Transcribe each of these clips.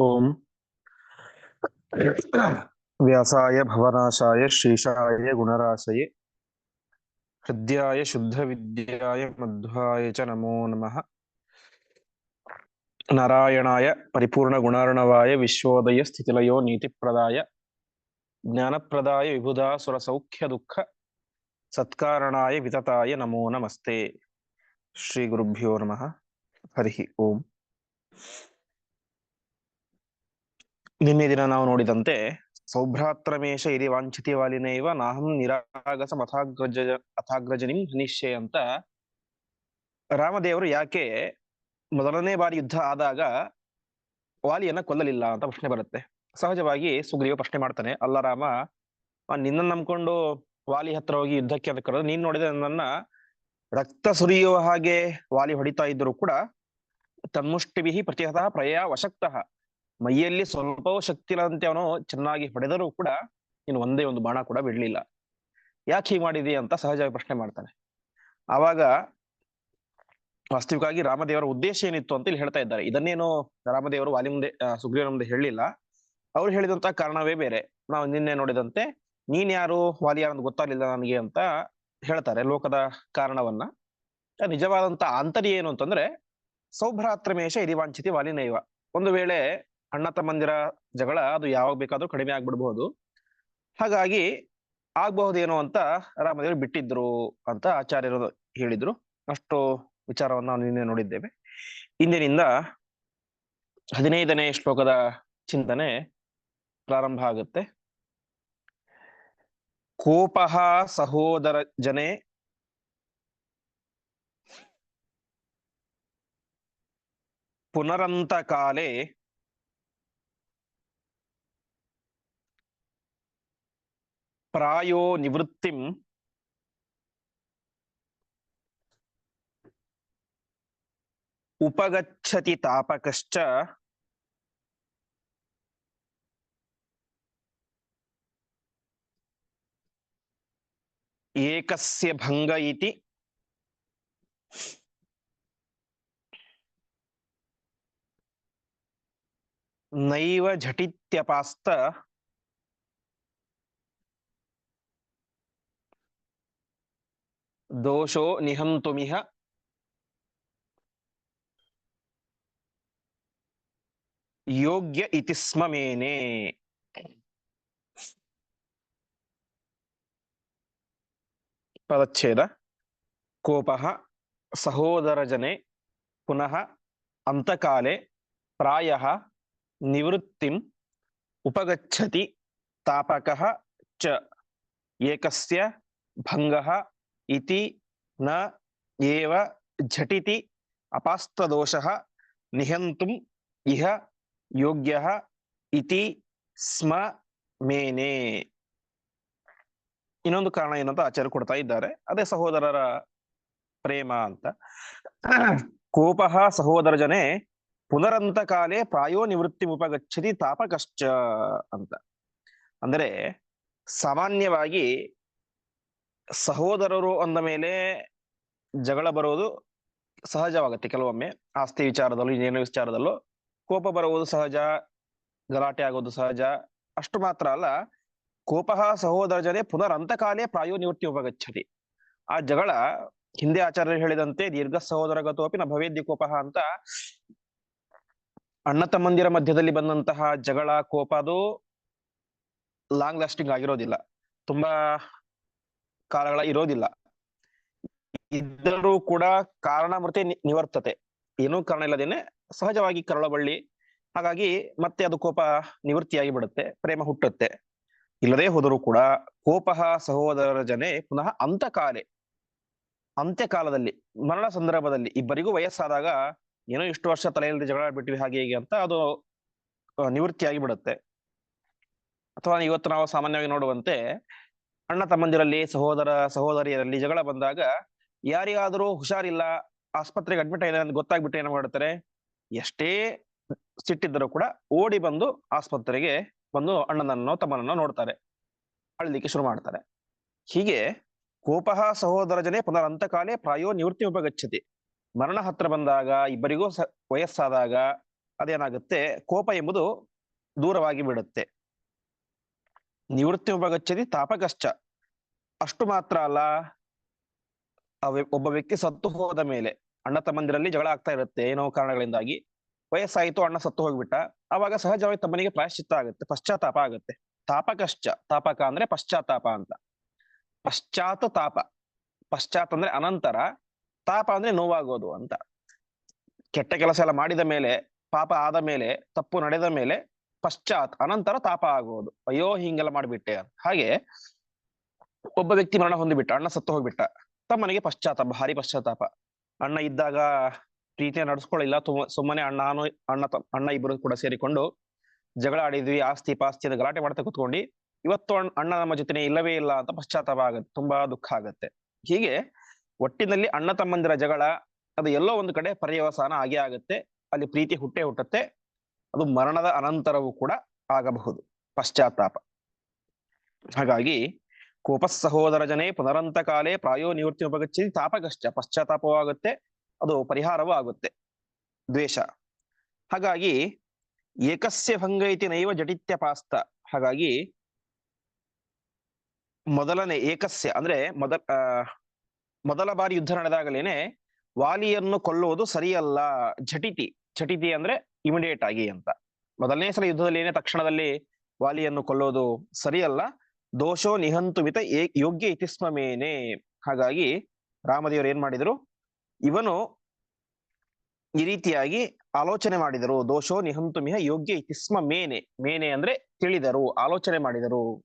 ओम। व्यासाय भवनाशाय श्रीशाय गुणराशये। हृद्याय शुद्धविद्याय मध्वाय च नमो नमः। नारायणाय परिपूर्णगुणार्णवाय विश्वोदय स्थितिलयो नीतिप्रदाय। ज्ञानप्रदाय सौख्य दुख सत्कारणाय वितताय नमो नमस्ते। श्रीगुरुभ्यो नमः। हरिः ओम्। ನಿನ್ನೆ ದಿನ ನಾವು ನೋಡಿದಂತೆ, ಸೌಭ್ರಾತ್ರಮೇಶ ಇರಿ ವಾಂಛಿತಿ ವಾಲಿನೈವ ನಾಹಂ ನಿರಾಗಸ ಮಥಾಗ್ರಜ, ಅಥಾಗ್ರಜನಿಂ ಹನಿಷ್ಯೆ ಅಂತ ರಾಮದೇವರು ಯಾಕೆ ಮೊದಲನೇ ಬಾರಿ ಯುದ್ಧ ಆದಾಗ ವಾಲಿಯನ್ನ ಕೊಲ್ಲಲಿಲ್ಲ ಅಂತ ಪ್ರಶ್ನೆ ಬರುತ್ತೆ. ಸಹಜವಾಗಿ ಸುಗ್ರೀವ ಪ್ರಶ್ನೆ ಮಾಡ್ತಾನೆ, ಅಲ್ಲ ರಾಮ ನಿನ್ನ ನಂಬ್ಕೊಂಡು ವಾಲಿ ಹತ್ರ ಹೋಗಿ ಯುದ್ಧಕ್ಕೆ ಅಂತ ಕರೆದು, ನೀನ್ ನೋಡಿದ ನನ್ನ ರಕ್ತ ಸುರಿಯುವ ಹಾಗೆ ವಾಲಿ ಹೊಡಿತಾ ಇದ್ರು ಕೂಡ ತನ್ಮುಷ್ಟಿಭಿ ಪ್ರತಿಹತಃ ಪ್ರಯ ವಶಕ್ತಃ. ಮೈಯಲ್ಲಿ ಸ್ವಲ್ಪವೂ ಶಕ್ತಿ ಇಲ್ಲದಂತೆ ಅವನು ಚೆನ್ನಾಗಿ ಹೊಡೆದರೂ ಕೂಡ ಇನ್ನು ಒಂದೇ ಒಂದು ಬಾಣ ಕೂಡ ಬಿಡ್ಲಿಲ್ಲ. ಯಾಕೆ ಹೀಗೆ ಮಾಡಿದಿ ಅಂತ ಸಹಜವಾಗಿ ಪ್ರಶ್ನೆ ಮಾಡ್ತಾನೆ. ಆವಾಗ ವಾಸ್ತವಿಕವಾಗಿ ರಾಮದೇವರ ಉದ್ದೇಶ ಏನಿತ್ತು ಅಂತ ಇಲ್ಲಿ ಹೇಳ್ತಾ ಇದ್ದಾರೆ. ಇದನ್ನೇನು ರಾಮದೇವರು ವಾಲಿ ಮುಂದೆ ಸುಗ್ರೀವನ ಮುಂದೆ ಹೇಳಲಿಲ್ಲ. ಅವ್ರು ಹೇಳಿದಂತ ಕಾರಣವೇ ಬೇರೆ. ನಾವು ನಿನ್ನೆ ನೋಡಿದಂತೆ ನೀನ್ ಯಾರು, ವಾಲಿ ಯಾರು ಅಂತ ಗೊತ್ತಾಗ್ಲಿಲ್ಲ ನನಗೆ ಅಂತ ಹೇಳ್ತಾರೆ ಲೋಕದ ಕಾರಣವನ್ನ. ನಿಜವಾದಂತ ಆಂತರ್ಯ ಏನು ಅಂತಂದ್ರೆ ಸೌಭ್ರಾತ್ರಮೇಶ ಇರಿವಾಂಚಿತಿ ವಾಲಿನೈವ. ಒಂದು ವೇಳೆ ಅಣ್ಣ ತಮ್ಮಂದಿರ ಜಗಳ ಅದು ಯಾವಾಗ ಬೇಕಾದ್ರೂ ಕಡಿಮೆ ಆಗ್ಬಿಡ್ಬಹುದು. ಹಾಗಾಗಿ ಆಗ್ಬಹುದೇನೋ ಅಂತ ರಾಮದೇವರು ಬಿಟ್ಟಿದ್ರು ಅಂತ ಆಚಾರ್ಯರು ಹೇಳಿದ್ರು. ಅಷ್ಟು ವಿಚಾರವನ್ನು ನಾವು ನಿನ್ನೆ ನೋಡಿದ್ದೇವೆ. ಇಂದಿನಿಂದ ಹದಿನೈದನೇ ಶ್ಲೋಕದ ಚಿಂತನೆ ಪ್ರಾರಂಭ ಆಗುತ್ತೆ. ಕೋಪ ಸಹೋದರ ಜನೆ ಪುನರಂತ ಕಾಲೇ ಪ್ರಾಯೋ ನಿವೃತ್ತಿಂ ಉಪಗಚ್ಚತಿ ತಾಪಕಶ್ಚ ಏಕಸ್ಯ ಭಂಗ ಇತಿ ನೈವ ಝಟಿತ್ಯಪಾಸ್ತ ದೋಷೋ ನಿಹಂತುಮಿಹ ಯೋಗ್ಯ ಇತಿ ಸ್ಮ ಮೇನೆ ಪದಚ್ಛೇದ ಕೋಪಃ ಸಹೋದರಜನೆ ಪುನಃ ಅಂತಕಾಲೆ ಪ್ರಾಯಃ ನಿವೃತ್ತಿಂ ಉಪಗಚ್ಚತಿ ತಾಪಕಃ ಚ ಏಕಸ್ಯ ಭಂಗಃ ಇತಿ ನ ಏವ ಝಟಿತಿ ಅಪಾಸ್ತದೋಷ ನಿಹಂತುಂ ಇಹ ಯೋಗ್ಯ ಇತಿ ಸ್ಮ ಮೇನೆ ಇನ್ನೊಂದು ಕಾರಣ ಏನಂತ ಆಚಾರ್ಯ ಕೊಡ್ತಾ ಇದ್ದಾರೆ. ಅದೇ ಸಹೋದರರ ಪ್ರೇಮ ಅಂತ. ಕೋಪಃ ಸಹೋದರ ಜನೇ ಪುನರಂತ ಕಾಲೇ ಪ್ರಾಯೋ ನಿವೃತ್ತಿ ಉಪಗಚ್ಚತಿ ತಾಪಕಶ್ಚ ಅಂತ. ಅಂದರೆ ಸಾಮಾನ್ಯವಾಗಿ ಸಹೋದರರು ಅಂದ ಮೇಲೆ ಜಗಳ ಬರುವುದು ಸಹಜವಾಗುತ್ತೆ. ಕೆಲವೊಮ್ಮೆ ಆಸ್ತಿ ವಿಚಾರದಲ್ಲೂ, ಇನ್ನೇನು ವಿಚಾರದಲ್ಲೂ ಕೋಪ ಬರುವುದು ಸಹಜ, ಗಲಾಟೆ ಆಗೋದು ಸಹಜ. ಅಷ್ಟು ಮಾತ್ರ ಅಲ್ಲ, ಕೋಪ ಸಹೋದರ ಜನೆ ಪುನರಂತಕಾಲೇ ಪ್ರಾಯೋ ನಿವೃತ್ತಿ ಉಪಗಚ್ಚತಿ. ಆ ಜಗಳ ಹಿಂದೆ ಆಚಾರ್ಯರು ಹೇಳಿದಂತೆ ದೀರ್ಘ ಸಹೋದರಗತೋಪಿ ನ ಭವೇದ್ಯ ಕೋಪ ಅಂತ ಅಣ್ಣ ತಮ್ಮಂದಿರ ಮಧ್ಯದಲ್ಲಿ ಬಂದಂತಹ ಜಗಳ, ಕೋಪ ಅದು ಲಾಂಗ್ ಲಾಸ್ಟಿಂಗ್ ಆಗಿರೋದಿಲ್ಲ. ತುಂಬಾ ಕಾಲಗಳ ಇರೋದಿಲ್ಲ. ಇದ್ದರೂ ಕೂಡ ಕಾರಣ ಮತ್ತೆ ನಿವರ್ತತೆ. ಏನೂ ಕಾರಣ ಇಲ್ಲದೇನೆ ಸಹಜವಾಗಿ ಕರಳಬಳ್ಳಿ. ಹಾಗಾಗಿ ಮತ್ತೆ ಅದು ಕೋಪ ನಿವೃತ್ತಿಯಾಗಿ ಬಿಡುತ್ತೆ, ಪ್ರೇಮ ಹುಟ್ಟುತ್ತೆ. ಇಲ್ಲದೆ ಹೋದರೂ ಕೂಡ ಕೋಪ ಸಹೋದರರ ಜನೆ ಪುನಃ ಅಂತಕಾಲೆ. ಅಂತ್ಯಕಾಲದಲ್ಲಿ, ಮರಣ ಸಂದರ್ಭದಲ್ಲಿ ಇಬ್ಬರಿಗೂ ವಯಸ್ಸಾದಾಗ ಏನೋ ಇಷ್ಟು ವರ್ಷ ತಲೆಯಲ್ಲಿ ಜಗಳ ಬಿಟ್ಟಿವಿ ಹಾಗೆ ಹೀಗೆ ಅಂತ ಅದು ನಿವೃತ್ತಿಯಾಗಿ ಬಿಡುತ್ತೆ. ಅಥವಾ ಇವತ್ತು ನಾವು ಸಾಮಾನ್ಯವಾಗಿ ನೋಡುವಂತೆ ಅಣ್ಣ ತಮ್ಮಂದಿರಲ್ಲಿ ಸಹೋದರ ಸಹೋದರಿಯರಲ್ಲಿ ಜಗಳ ಬಂದಾಗ ಯಾರಿಗಾದರೂ ಹುಷಾರಿಲ್ಲ, ಆಸ್ಪತ್ರೆಗೆ ಅಡ್ಮಿಟ್ ಆಗಿದೆ ಅಂತ ಗೊತ್ತಾಗ್ಬಿಟ್ಟು ಏನು ಮಾಡ್ತಾರೆ? ಎಷ್ಟೇ ಸಿಟ್ಟಿದ್ದರೂ ಕೂಡ ಓಡಿ ಬಂದು ಆಸ್ಪತ್ರೆಗೆ ಬಂದು ಅಣ್ಣನನ್ನು ತಮ್ಮನನ್ನು ನೋಡ್ತಾರೆ. ಅಳ್ಲಿಕ್ಕೆ ಶುರು ಮಾಡ್ತಾರೆ. ಹೀಗೆ ಕೋಪಃ ಸಹೋದರ ಜನೆ ಪುನರಂತಕಾಲೇ ಪ್ರಾಯೋ ನಿವೃತ್ತಿ ಉಪಗಚ್ಚತಿ ಮರಣ ಹತ್ರ ಬಂದಾಗ, ಇಬ್ಬರಿಗೂ ವಯಸ್ಸಾದಾಗ ಅದೇನಾಗುತ್ತೆ? ಕೋಪ ಎಂಬುದು ದೂರವಾಗಿ ಬಿಡುತ್ತೆ. ನಿವೃತ್ತಿ ಉಪಗಚ್ಚತಿ ತಾಪಕಶ್ಚ. ಅಷ್ಟು ಮಾತ್ರ ಅಲ್ಲ ಒಬ್ಬ ವ್ಯಕ್ತಿ ಸತ್ತು ಹೋದ ಮೇಲೆ ಅಣ್ಣ ತಮ್ಮಂದಿರಲ್ಲಿ ಜಗಳ ಆಗ್ತಾ ಇರುತ್ತೆ, ಏನೋ ಕಾರಣಗಳಿಂದಾಗಿ. ವಯಸ್ಸಾಯಿತು, ಅಣ್ಣ ಸತ್ತು ಹೋಗ್ಬಿಟ್ಟ. ಅವಾಗ ಸಹಜವಾಗಿ ತಮ್ಮನಿಗೆ ಪ್ರಾಯಶ್ಚಿತ್ತ ಆಗುತ್ತೆ, ಪಶ್ಚಾತ್ತಾಪ ಆಗುತ್ತೆ. ತಾಪಕಶ್ಚ, ತಾಪಕ ಅಂದ್ರೆ ಪಶ್ಚಾತ್ತಾಪ ಅಂತ. ಪಶ್ಚಾತ್ ತಾಪ. ಪಶ್ಚಾತ್ ಅಂದ್ರೆ ಅನಂತರ, ತಾಪ ಅಂದ್ರೆ ನೋವಾಗೋದು ಅಂತ. ಕೆಟ್ಟ ಕೆಲಸ ಎಲ್ಲ ಮಾಡಿದ ಮೇಲೆ, ಪಾಪ ಆದ ಮೇಲೆ, ತಪ್ಪು ನಡೆದ ಮೇಲೆ ಪಶ್ಚಾತ್ ಅನಂತರ ತಾಪ ಆಗುವುದು ಅಯ್ಯೋ, ಹಿಂಗೆಲ್ಲ ಮಾಡಿಬಿಟ್ಟೆ ಹಾಗೆ ಒಬ್ಬ ವ್ಯಕ್ತಿ ಮರಣ ಹೊಂದಿಬಿಟ್ಟ, ಅಣ್ಣ ಸತ್ತು ಹೋಗ್ಬಿಟ್ಟ. ತಮ್ಮನಿಗೆ ಪಶ್ಚಾತ್ತಾಪ, ಭಾರಿ ಪಶ್ಚಾತ್ತಾಪ. ಅಣ್ಣ ಇದ್ದಾಗ ಪ್ರೀತಿಯ ನಡ್ಸ್ಕೊಳ್ಳಿಲ್ಲ. ಸುಮ್ಮನೆ ಅಣ್ಣಾನು ಅಣ್ಣ ಅಣ್ಣ ಇಬ್ಬರು ಕೂಡ ಸೇರಿಕೊಂಡು ಜಗಳ ಆಡಿದ್ವಿ. ಆಸ್ತಿ ಪಾಸ್ತಿ ಅಂತ ಗಲಾಟೆ ಮಾಡ್ತಾ ಕುತ್ಕೊಂಡು, ಇವತ್ತು ಅಣ್ಣ ನಮ್ಮ ಜೊತೆನೆ ಇಲ್ಲವೇ ಇಲ್ಲ ಅಂತ ಪಶ್ಚಾತ್ತಾಪ ಆಗತ್ತೆ. ತುಂಬಾ ದುಃಖ ಆಗತ್ತೆ. ಹೀಗೆ ಒಟ್ಟಿನಲ್ಲಿ ಅಣ್ಣ ತಮ್ಮಂದಿರ ಜಗಳ, ಅದು ಎಲ್ಲೋ ಒಂದು ಕಡೆ ಪರ್ಯವಸಾನ ಆಗೇ ಆಗುತ್ತೆ. ಅಲ್ಲಿ ಪ್ರೀತಿ ಹುಟ್ಟೆ ಹುಟ್ಟತ್ತೆ. ಅದು ಮರಣದ ಅನಂತರವೂ ಕೂಡ ಆಗಬಹುದು ಪಶ್ಚಾತ್ತಾಪ. ಹಾಗಾಗಿ ಕೋಪ ಸಹೋದರ ಜನೇ ಪುನರಂತ ಕಾಲೇ ಪ್ರಾಯೋ ನಿವೃತ್ತಿ ಉಪಗಚ್ಚಿ ತಾಪಕಶ್ಚ ಪಶ್ಚಾತ್ತಾಪವೂ ಆಗುತ್ತೆ ಅದು ಪರಿಹಾರವೂ ಆಗುತ್ತೆ ದ್ವೇಷ. ಹಾಗಾಗಿ ಏಕಸ್ಯ ಭಂಗ ಇತಿ ನೈವ ಜಟಿತ್ಯಪಾಸ್ತ ಹಾಗಾಗಿ ಮೊದಲನೇ ಏಕಸ್ಯ ಅಂದ್ರೆ ಮೊದ ಆ, ಮೊದಲ ಬಾರಿ ಯುದ್ಧ ನಡೆದಾಗಲೇನೆ ವಾಲಿಯನ್ನು ಕೊಲ್ಲುವುದು ಸರಿಯಲ್ಲ ಜಟಿತಿ. ಝಟಿತಿ ಅಂದ್ರೆ ಇಮಿಡಿಯೇಟ್ ಆಗಿ ಅಂತ. ಮೊದಲನೇ ಸಲ ಯುದ್ಧದಲ್ಲಿ ಏನೇ ತಕ್ಷಣದಲ್ಲಿ ವಾಲಿಯನ್ನು ಕೊಲ್ಲೋದು ಸರಿಯಲ್ಲ. ದೋಷೋ ನಿಹಂತು ಮಿತ ಏ- ಯೋಗ್ಯ ಇತಿಸ್ಮ ಮೇನೆ ಹಾಗಾಗಿ ರಾಮದೇವರು ಏನ್ ಮಾಡಿದ್ರು? ಇವನು ಈ ರೀತಿಯಾಗಿ ಆಲೋಚನೆ ಮಾಡಿದರು. ದೋಷೋ ನಿಹಂತು ಮಿಹ ಯೋಗ್ಯ ಇತಿಸ್ಮ ಮೇನೆ ಮೇನೆ ಅಂದ್ರೆ ತಿಳಿದರು, ಆಲೋಚನೆ ಮಾಡಿದರು.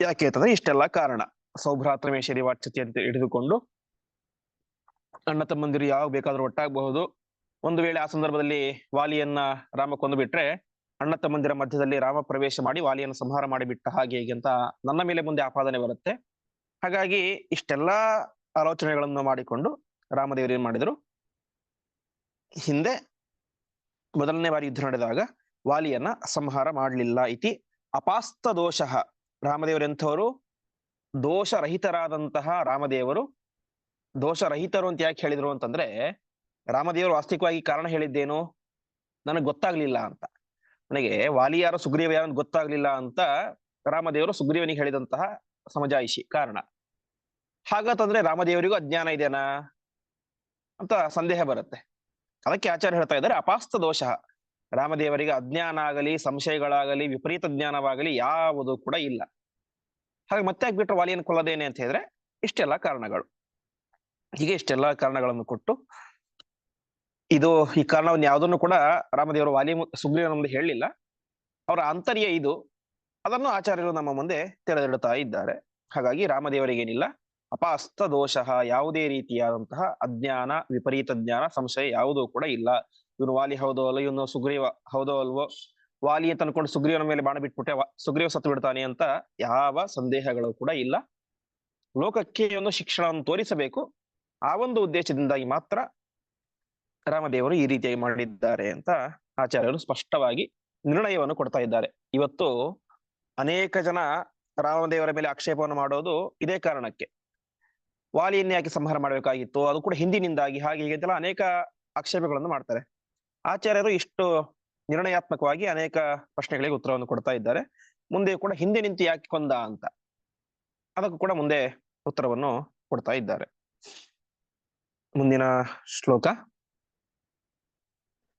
ಯಾಕೆ ಅಂತಂದ್ರೆ ಇಷ್ಟೆಲ್ಲ ಕಾರಣ. ಸೌಭ್ರಾತ್ರಮೇ ವಾಚ್ಯತೆ ಅಂತ ಹಿಡಿದುಕೊಂಡು ಅಣ್ಣ ತಮ್ಮಂದಿರು ಯಾವಾಗ ಬೇಕಾದ್ರೂ ಒಟ್ಟಾಗಬಹುದು. ಒಂದು ವೇಳೆ ಆ ಸಂದರ್ಭದಲ್ಲಿ ವಾಲಿಯನ್ನ ರಾಮ ಕೊಂದು ಬಿಟ್ರೆ ಅಣ್ಣ ತಮ್ಮಂದಿರ ಮಧ್ಯದಲ್ಲಿ ರಾಮ ಪ್ರವೇಶ ಮಾಡಿ ವಾಲಿಯನ್ನು ಸಂಹಾರ ಮಾಡಿಬಿಟ್ಟ ಹಾಗೆ ಹೀಗೆ ಅಂತ ನನ್ನ ಮೇಲೆ ಮುಂದೆ ಆಪಾದನೆ ಬರುತ್ತೆ. ಹಾಗಾಗಿ ಇಷ್ಟೆಲ್ಲಾ ಆಲೋಚನೆಗಳನ್ನು ಮಾಡಿಕೊಂಡು ರಾಮದೇವರು ಏನ್ ಮಾಡಿದ್ರು? ಹಿಂದೆ ಮೊದಲನೇ ಬಾರಿ ಯುದ್ಧ ನಡೆದಾಗ ವಾಲಿಯನ್ನ ಸಂಹಾರ ಮಾಡಲಿಲ್ಲ ಇತಿ ಅಪಾಸ್ತ ದೋಷ. ರಾಮದೇವರೆಂಥವರು ದೋಷರಹಿತರಾದಂತಹ ರಾಮದೇವರು. ದೋಷರಹಿತರು ಅಂತ ಯಾಕೆ ಹೇಳಿದ್ರು ಅಂತಂದ್ರೆ ರಾಮದೇವರು ವಾಸ್ತವಿಕವಾಗಿ ಕಾರಣ ಹೇಳಿದ್ದೇನು ನನಗೆ ಗೊತ್ತಾಗ್ಲಿಲ್ಲ ಅಂತ. ನನಗೆ ವಾಲಿ ಯಾರು ಸುಗ್ರೀವ ಯಾರು ಗೊತ್ತಾಗ್ಲಿಲ್ಲ ಅಂತ ರಾಮದೇವರು ಸುಗ್ರೀವನಿಗೆ ಹೇಳಿದಂತಹ ಸಮಜಾಯಿಷಿ ಕಾರಣ. ಹಾಗಂತಂದ್ರೆ ರಾಮದೇವರಿಗೂ ಅಜ್ಞಾನ ಇದೆನಾ? ಅಂತ ಸಂದೇಹ ಬರುತ್ತೆ. ಅದಕ್ಕೆ ಆಚಾರ್ಯ ಹೇಳ್ತಾ ಇದ್ದಾರೆ, ಅಪಾಸ್ತ ದೋಷ. ರಾಮದೇವರಿಗೆ ಅಜ್ಞಾನ ಆಗಲಿ, ಸಂಶಯಗಳಾಗಲಿ, ವಿಪರೀತ ಜ್ಞಾನವಾಗಲಿ ಯಾವುದು ಕೂಡ ಇಲ್ಲ. ಹಾಗೆ ಮತ್ತೆ ಆಗ್ಬಿಟ್ರೆ ವಾಲಿಯನ್ನು ಕೊಲ್ಲದೇನೆ ಅಂತ ಹೇಳಿದ್ರೆ ಇಷ್ಟೆಲ್ಲ ಕಾರಣಗಳು. ಹೀಗೆ ಇಷ್ಟೆಲ್ಲ ಕಾರಣಗಳನ್ನು ಕೊಟ್ಟು ಇದು ಈ ಕಾರಣವನ್ನು ಯಾವುದನ್ನು ಕೂಡ ರಾಮದೇವರು ವಾಲಿ ಸುಗ್ರೀವನ ಮುಂದೆ ಹೇಳಲಿಲ್ಲ. ಅವರ ಅಂತರ್ಯ ಇದು. ಅದನ್ನು ಆಚಾರ್ಯರು ನಮ್ಮ ಮುಂದೆ ತೆರೆದಿಡುತ್ತಾ ಇದ್ದಾರೆ. ಹಾಗಾಗಿ ರಾಮದೇವರಿಗೇನಿಲ್ಲ ಅಪಾಸ್ತ ದೋಷ, ಯಾವುದೇ ರೀತಿಯಾದಂತಹ ಅಜ್ಞಾನ, ವಿಪರೀತ ಜ್ಞಾನ ಸಂಶಯ ಯಾವುದೂ ಕೂಡ ಇಲ್ಲ. ಇವನು ವಾಲಿ ಹೌದೋ ಅಲ್ಲ ಇವನು ಸುಗ್ರೀವ ಹೌದೋ ಅಲ್ವೋ ವಾಲಿ ಅಂತ ಅನ್ಕೊಂಡು ಸುಗ್ರೀವನ ಮೇಲೆ ಬಾಣ ಬಿಟ್ಬಿಟ್ಟೆ ಸುಗ್ರೀವ ಸತ್ತು ಬಿಡ್ತಾನೆ ಅಂತ ಯಾವ ಸಂದೇಹಗಳು ಕೂಡ ಇಲ್ಲ. ಲೋಕಕ್ಕೆ ಒಂದು ಶಿಕ್ಷಣವನ್ನು ತೋರಿಸಬೇಕು. ಆ ಒಂದು ಉದ್ದೇಶದಿಂದಾಗಿ ಮಾತ್ರ ರಾಮದೇವರು ಈ ರೀತಿಯಾಗಿ ಮಾಡಿದ್ದಾರೆ ಅಂತ ಆಚಾರ್ಯರು ಸ್ಪಷ್ಟವಾಗಿ ನಿರ್ಣಯವನ್ನು ಕೊಡ್ತಾ ಇದ್ದಾರೆ. ಇವತ್ತು ಅನೇಕ ಜನ ರಾಮದೇವರ ಮೇಲೆ ಆಕ್ಷೇಪವನ್ನು ಮಾಡೋದು ಇದೇ ಕಾರಣಕ್ಕೆ. ವಾಲಿಯನ್ನೇ ಯಾಕೆ ಸಂಹಾರ ಮಾಡಬೇಕಾಗಿತ್ತು, ಅದು ಕೂಡ ಹಿಂದಿನಿಂದಾಗಿ ಹಾಗೆ ಹೀಗೆ ಅಂತೆಲ್ಲ ಅನೇಕ ಆಕ್ಷೇಪಗಳನ್ನು ಮಾಡ್ತಾರೆ. ಆಚಾರ್ಯರು ಇಷ್ಟು ನಿರ್ಣಯಾತ್ಮಕವಾಗಿ ಅನೇಕ ಪ್ರಶ್ನೆಗಳಿಗೆ ಉತ್ತರವನ್ನು ಕೊಡ್ತಾ ಇದ್ದಾರೆ. ಮುಂದೆ ಕೂಡ ಹಿಂದೆ ನಿಂತು ಯಾಕೆ ಕೊಂದ ಅಂತ ಅದಕ್ಕೂ ಕೂಡ ಮುಂದೆ ಉತ್ತರವನ್ನು ಕೊಡ್ತಾ ಇದ್ದಾರೆ. ಮುಂದಿನ ಶ್ಲೋಕ.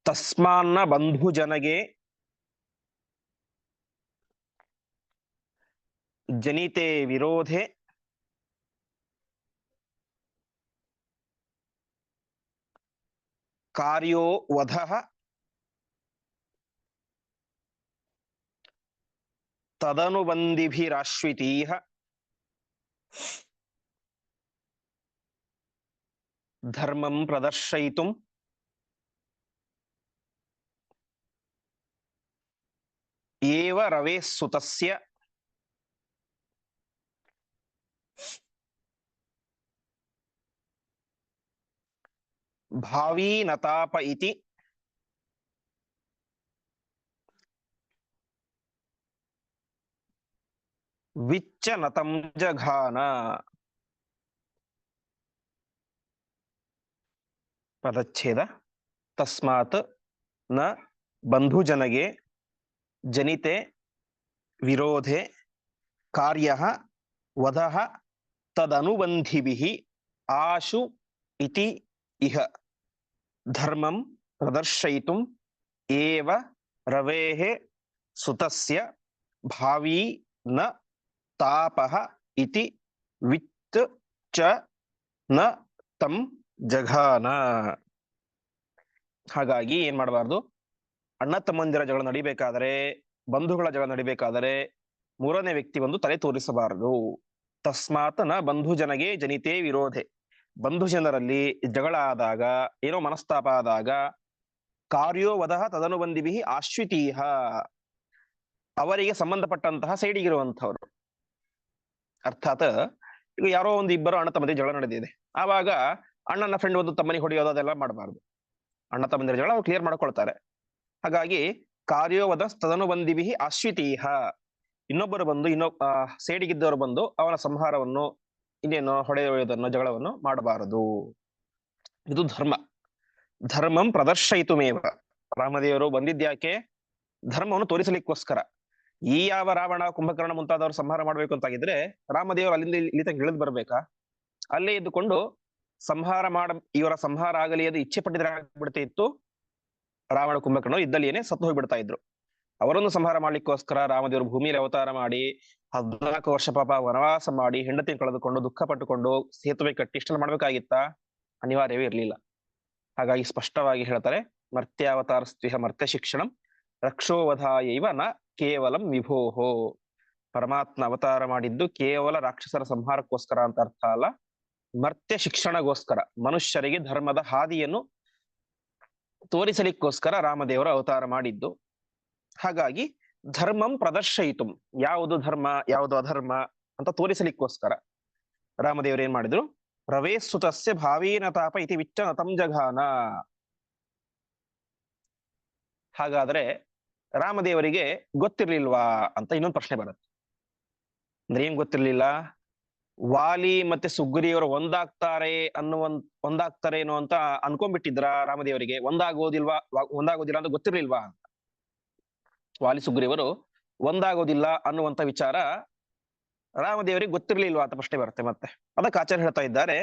ತಸ್ಮಾನ್ನ ಬಂಧು ಜನಗೆ ಜನಿತೆ ವಿರೋಧೆ ಕಾರ್ಯೋ ವಧಃ ತದನುಬಂಧಿಭಿರಾಶ್ವಿತೀಹ ಧರ್ಮಂ ಪ್ರದರ್ಶಯಿತುಂ ಏವ ರವೇ ಸುತಸ್ಯ ಭಾವೀನತಾಪ ಇತಿ ವಿಚ್ಚ ನತಂ ಜಘಾನ ಪದಚ್ಛೇದ ತಸ್ಮಾತ್ನ ಬಂಧುಜನಗೆ ಜನಿತೆ, ವಿರೋಧೆ, ಕಾರ್ಯ, ವಧ, ತದನುಬಂಧಿಭಿ, ಆಶು ಇತಿ ಇಹ. ಧರ್ಮಂ ಪ್ರದರ್ಶಯಿತು ಏವ ರವೇಹೆ ಸುತಸ್ಯ ಭಾವೀ ನ ತಾಪಃ ಇತಿ ವಿತ್ ಚ ನ ತಂ ಜಘಾನ. ಹಾಗಾಗಿ ಏನ್ ಮಾಡಬಾರ್ದು? ಅಣ್ಣ ತಮ್ಮಂದಿರ ಜಗಳ ನಡಿಬೇಕಾದರೆ, ಬಂಧುಗಳ ಜಗಳ ನಡಿಬೇಕಾದರೆ ಮೂರನೇ ವ್ಯಕ್ತಿ ಒಂದು ತಲೆ ತೋರಿಸಬಾರದು. ತಸ್ಮಾತ್ನ ಬಂಧು ಜನಗೆ ಜನಿತೆ ವಿರೋಧೆ. ಬಂಧು ಜನರಲ್ಲಿ ಜಗಳ ಆದಾಗ, ಏನೋ ಮನಸ್ತಾಪ ಆದಾಗ ಕಾರ್ಯೋವಧ ತದನುಬಂಧಿಭಿ ಆಶ್ವಿತೀಹ. ಅವರಿಗೆ ಸಂಬಂಧಪಟ್ಟಂತಹ ಸೈಡಿಗಿರುವಂತವ್ರು ಅರ್ಥಾತ್, ಈಗ ಯಾರೋ ಒಂದು ಇಬ್ಬರು ಅಣ್ಣ ತಮ್ಮದೇ ಜಗಳ ನಡೆದಿದೆ. ಆವಾಗ ಅಣ್ಣನ ಫ್ರೆಂಡ್ ಒಂದು ತಮ್ಮನಿಗೆ ಹೊಡೆಯೋದು ಅದೆಲ್ಲ ಮಾಡಬಾರ್ದು. ಅಣ್ಣ ತಮ್ಮಂದಿರ ಜಗಳ ಅವ್ರು ಕ್ಲಿಯರ್ ಮಾಡ್ಕೊಳ್ತಾರೆ. ಹಾಗಾಗಿ ಕಾರ್ಯೋವಧ ತದನುಬಂಧಿಭಿ ಅಶ್ವಿತೀಹ. ಇನ್ನೊಬ್ಬರು ಬಂದು ಇನ್ನೊಬ್ಬ ಸೇಡಿಗಿದ್ದವರು ಬಂದು ಅವನ ಸಂಹಾರವನ್ನು, ಇನ್ನೇನು ಹೊಡೆಯುವುದನ್ನು, ಜಗಳವನ್ನು ಮಾಡಬಾರದು. ಇದು ಧರ್ಮ. ಧರ್ಮಂ ಪ್ರದರ್ಶಯಿತು ಮೇವ ರಾಮದೇವರು ಬಂದಿದ್ಯಾಕೆ ಧರ್ಮವನ್ನು ತೋರಿಸಲಿಕ್ಕೋಸ್ಕರ. ಈ ಯಾವ ರಾವಣ, ಕುಂಭಕರ್ಣ ಮುಂತಾದವರು ಸಂಹಾರ ಮಾಡ್ಬೇಕು ಅಂತಾಗಿದ್ರೆ, ರಾಮದೇವರು ಅಲ್ಲಿಂದ ಇಲ್ಲಿ ತನಕ ಇಳಿದು ಬರ್ಬೇಕಾ? ಅಲ್ಲೇ ಇದ್ದುಕೊಂಡು ಸಂಹಾರ ಮಾಡ, ಇವರ ಸಂಹಾರ ಆಗಲಿ ಅದು ಇಚ್ಛೆ ಪಟ್ಟಿದ್ರೆ ಆಗ್ಬಿಡ್ತಾ ಇತ್ತು. ರಾವಣ ಕುಂಭಕರ್ಣ ಇದ್ದಲ್ಲಿಯೇನೆ ಸತ್ತು ಹೋಗ್ಬಿಡ್ತಾ ಇದ್ರು. ಅವರನ್ನು ಸಂಹಾರ ಮಾಡ್ಲಿಕ್ಕೋಸ್ಕರ ರಾಮದೇವರು ಭೂಮಿಯಲ್ಲಿ ಅವತಾರ ಮಾಡಿ, ಹದಿನಾಲ್ಕು ವರ್ಷ ಪಾಪ ವನವಾಸ ಮಾಡಿ ಹೆಂಡತಿ ಕಳೆದುಕೊಂಡು ದುಃಖ ಪಟ್ಟುಕೊಂಡು ಸೇತುವೆ ಕಟ್ಟಿ ಇಷ್ಟೆಲ್ಲ ಮಾಡ್ಬೇಕಾಗಿತ್ತಾ? ಅನಿವಾರ್ಯವೇ ಇರಲಿಲ್ಲ. ಹಾಗಾಗಿ ಸ್ಪಷ್ಟವಾಗಿ ಹೇಳ್ತಾರೆ ಮರ್ತ್ಯಾವತಾರ ಸ್ತ್ರೀಹ ಮರ್ತ್ಯ ಶಿಕ್ಷಣಂ ರಕ್ಷೋವಧಾಯೈವ ನ ಕೇವಲಂ ವಿಭೋಹೋ. ಪರಮಾತ್ಮ ಅವತಾರ ಮಾಡಿದ್ದು ಕೇವಲ ರಾಕ್ಷಸರ ಸಂಹಾರಕ್ಕೋಸ್ಕರ ಅಂತ ಅರ್ಥ ಅಲ್ಲ. ಮರ್ತ್ಯ ಶಿಕ್ಷಣಗೋಸ್ಕರ ಮನುಷ್ಯರಿಗೆ ಧರ್ಮದ ಹಾದಿಯನ್ನು ತೋರಿಸಲಿಕ್ಕೋಸ್ಕರ ರಾಮದೇವರು ಅವತಾರ ಮಾಡಿದ್ದು. ಹಾಗಾಗಿ ಧರ್ಮಂ ಪ್ರದರ್ಶಯಿತು. ಯಾವುದು ಧರ್ಮ, ಯಾವುದು ಅಧರ್ಮ ಅಂತ ತೋರಿಸಲಿಕ್ಕೋಸ್ಕರ ರಾಮದೇವರು ಏನ್ ಮಾಡಿದ್ರು? ರವೇಸುತಸ್ಯ ಭಾವೀನ ತಾಪ ಇತಿ ವಿಚ್ಚನ ನತಂ ಜಘಾನ. ಹಾಗಾದ್ರೆ ರಾಮದೇವರಿಗೆ ಗೊತ್ತಿರ್ಲಿಲ್ವಾ ಅಂತ ಇನ್ನೊಂದು ಪ್ರಶ್ನೆ ಬರುತ್ತೆ. ಅಂದ್ರೆ ಏನ್ ಗೊತ್ತಿರ್ಲಿಲ್ಲ? ವಾಲಿ ಮತ್ತೆ ಸುಗ್ರೀವರು ಒಂದಾಗ್ತಾರೆ ಅನ್ನುವಂತ ಒಂದಾಗ್ತಾರೇನೋ ಅಂತ ಅನ್ಕೊಂಡ್ಬಿಟ್ಟಿದ್ರ ರಾಮದೇವರಿಗೆ? ಒಂದಾಗೋದಿಲ್ವಾ ಒಂದಾಗೋದಿಲ್ಲ ಅಂತ ಗೊತ್ತಿರ್ಲಿಲ್ವಾ? ವಾಲಿ ಸುಗ್ರೀವರು ಒಂದಾಗೋದಿಲ್ಲ ಅನ್ನುವಂತ ವಿಚಾರ ರಾಮದೇವರಿಗೆ ಗೊತ್ತಿರ್ಲಿಲ್ವಾ ಅಂತ ಪ್ರಶ್ನೆ ಬರುತ್ತೆ ಮತ್ತೆ. ಅದಕ್ಕೆ ಆಚಾರ್ಯ ಹೇಳ್ತಾ ಇದ್ದಾರೆ,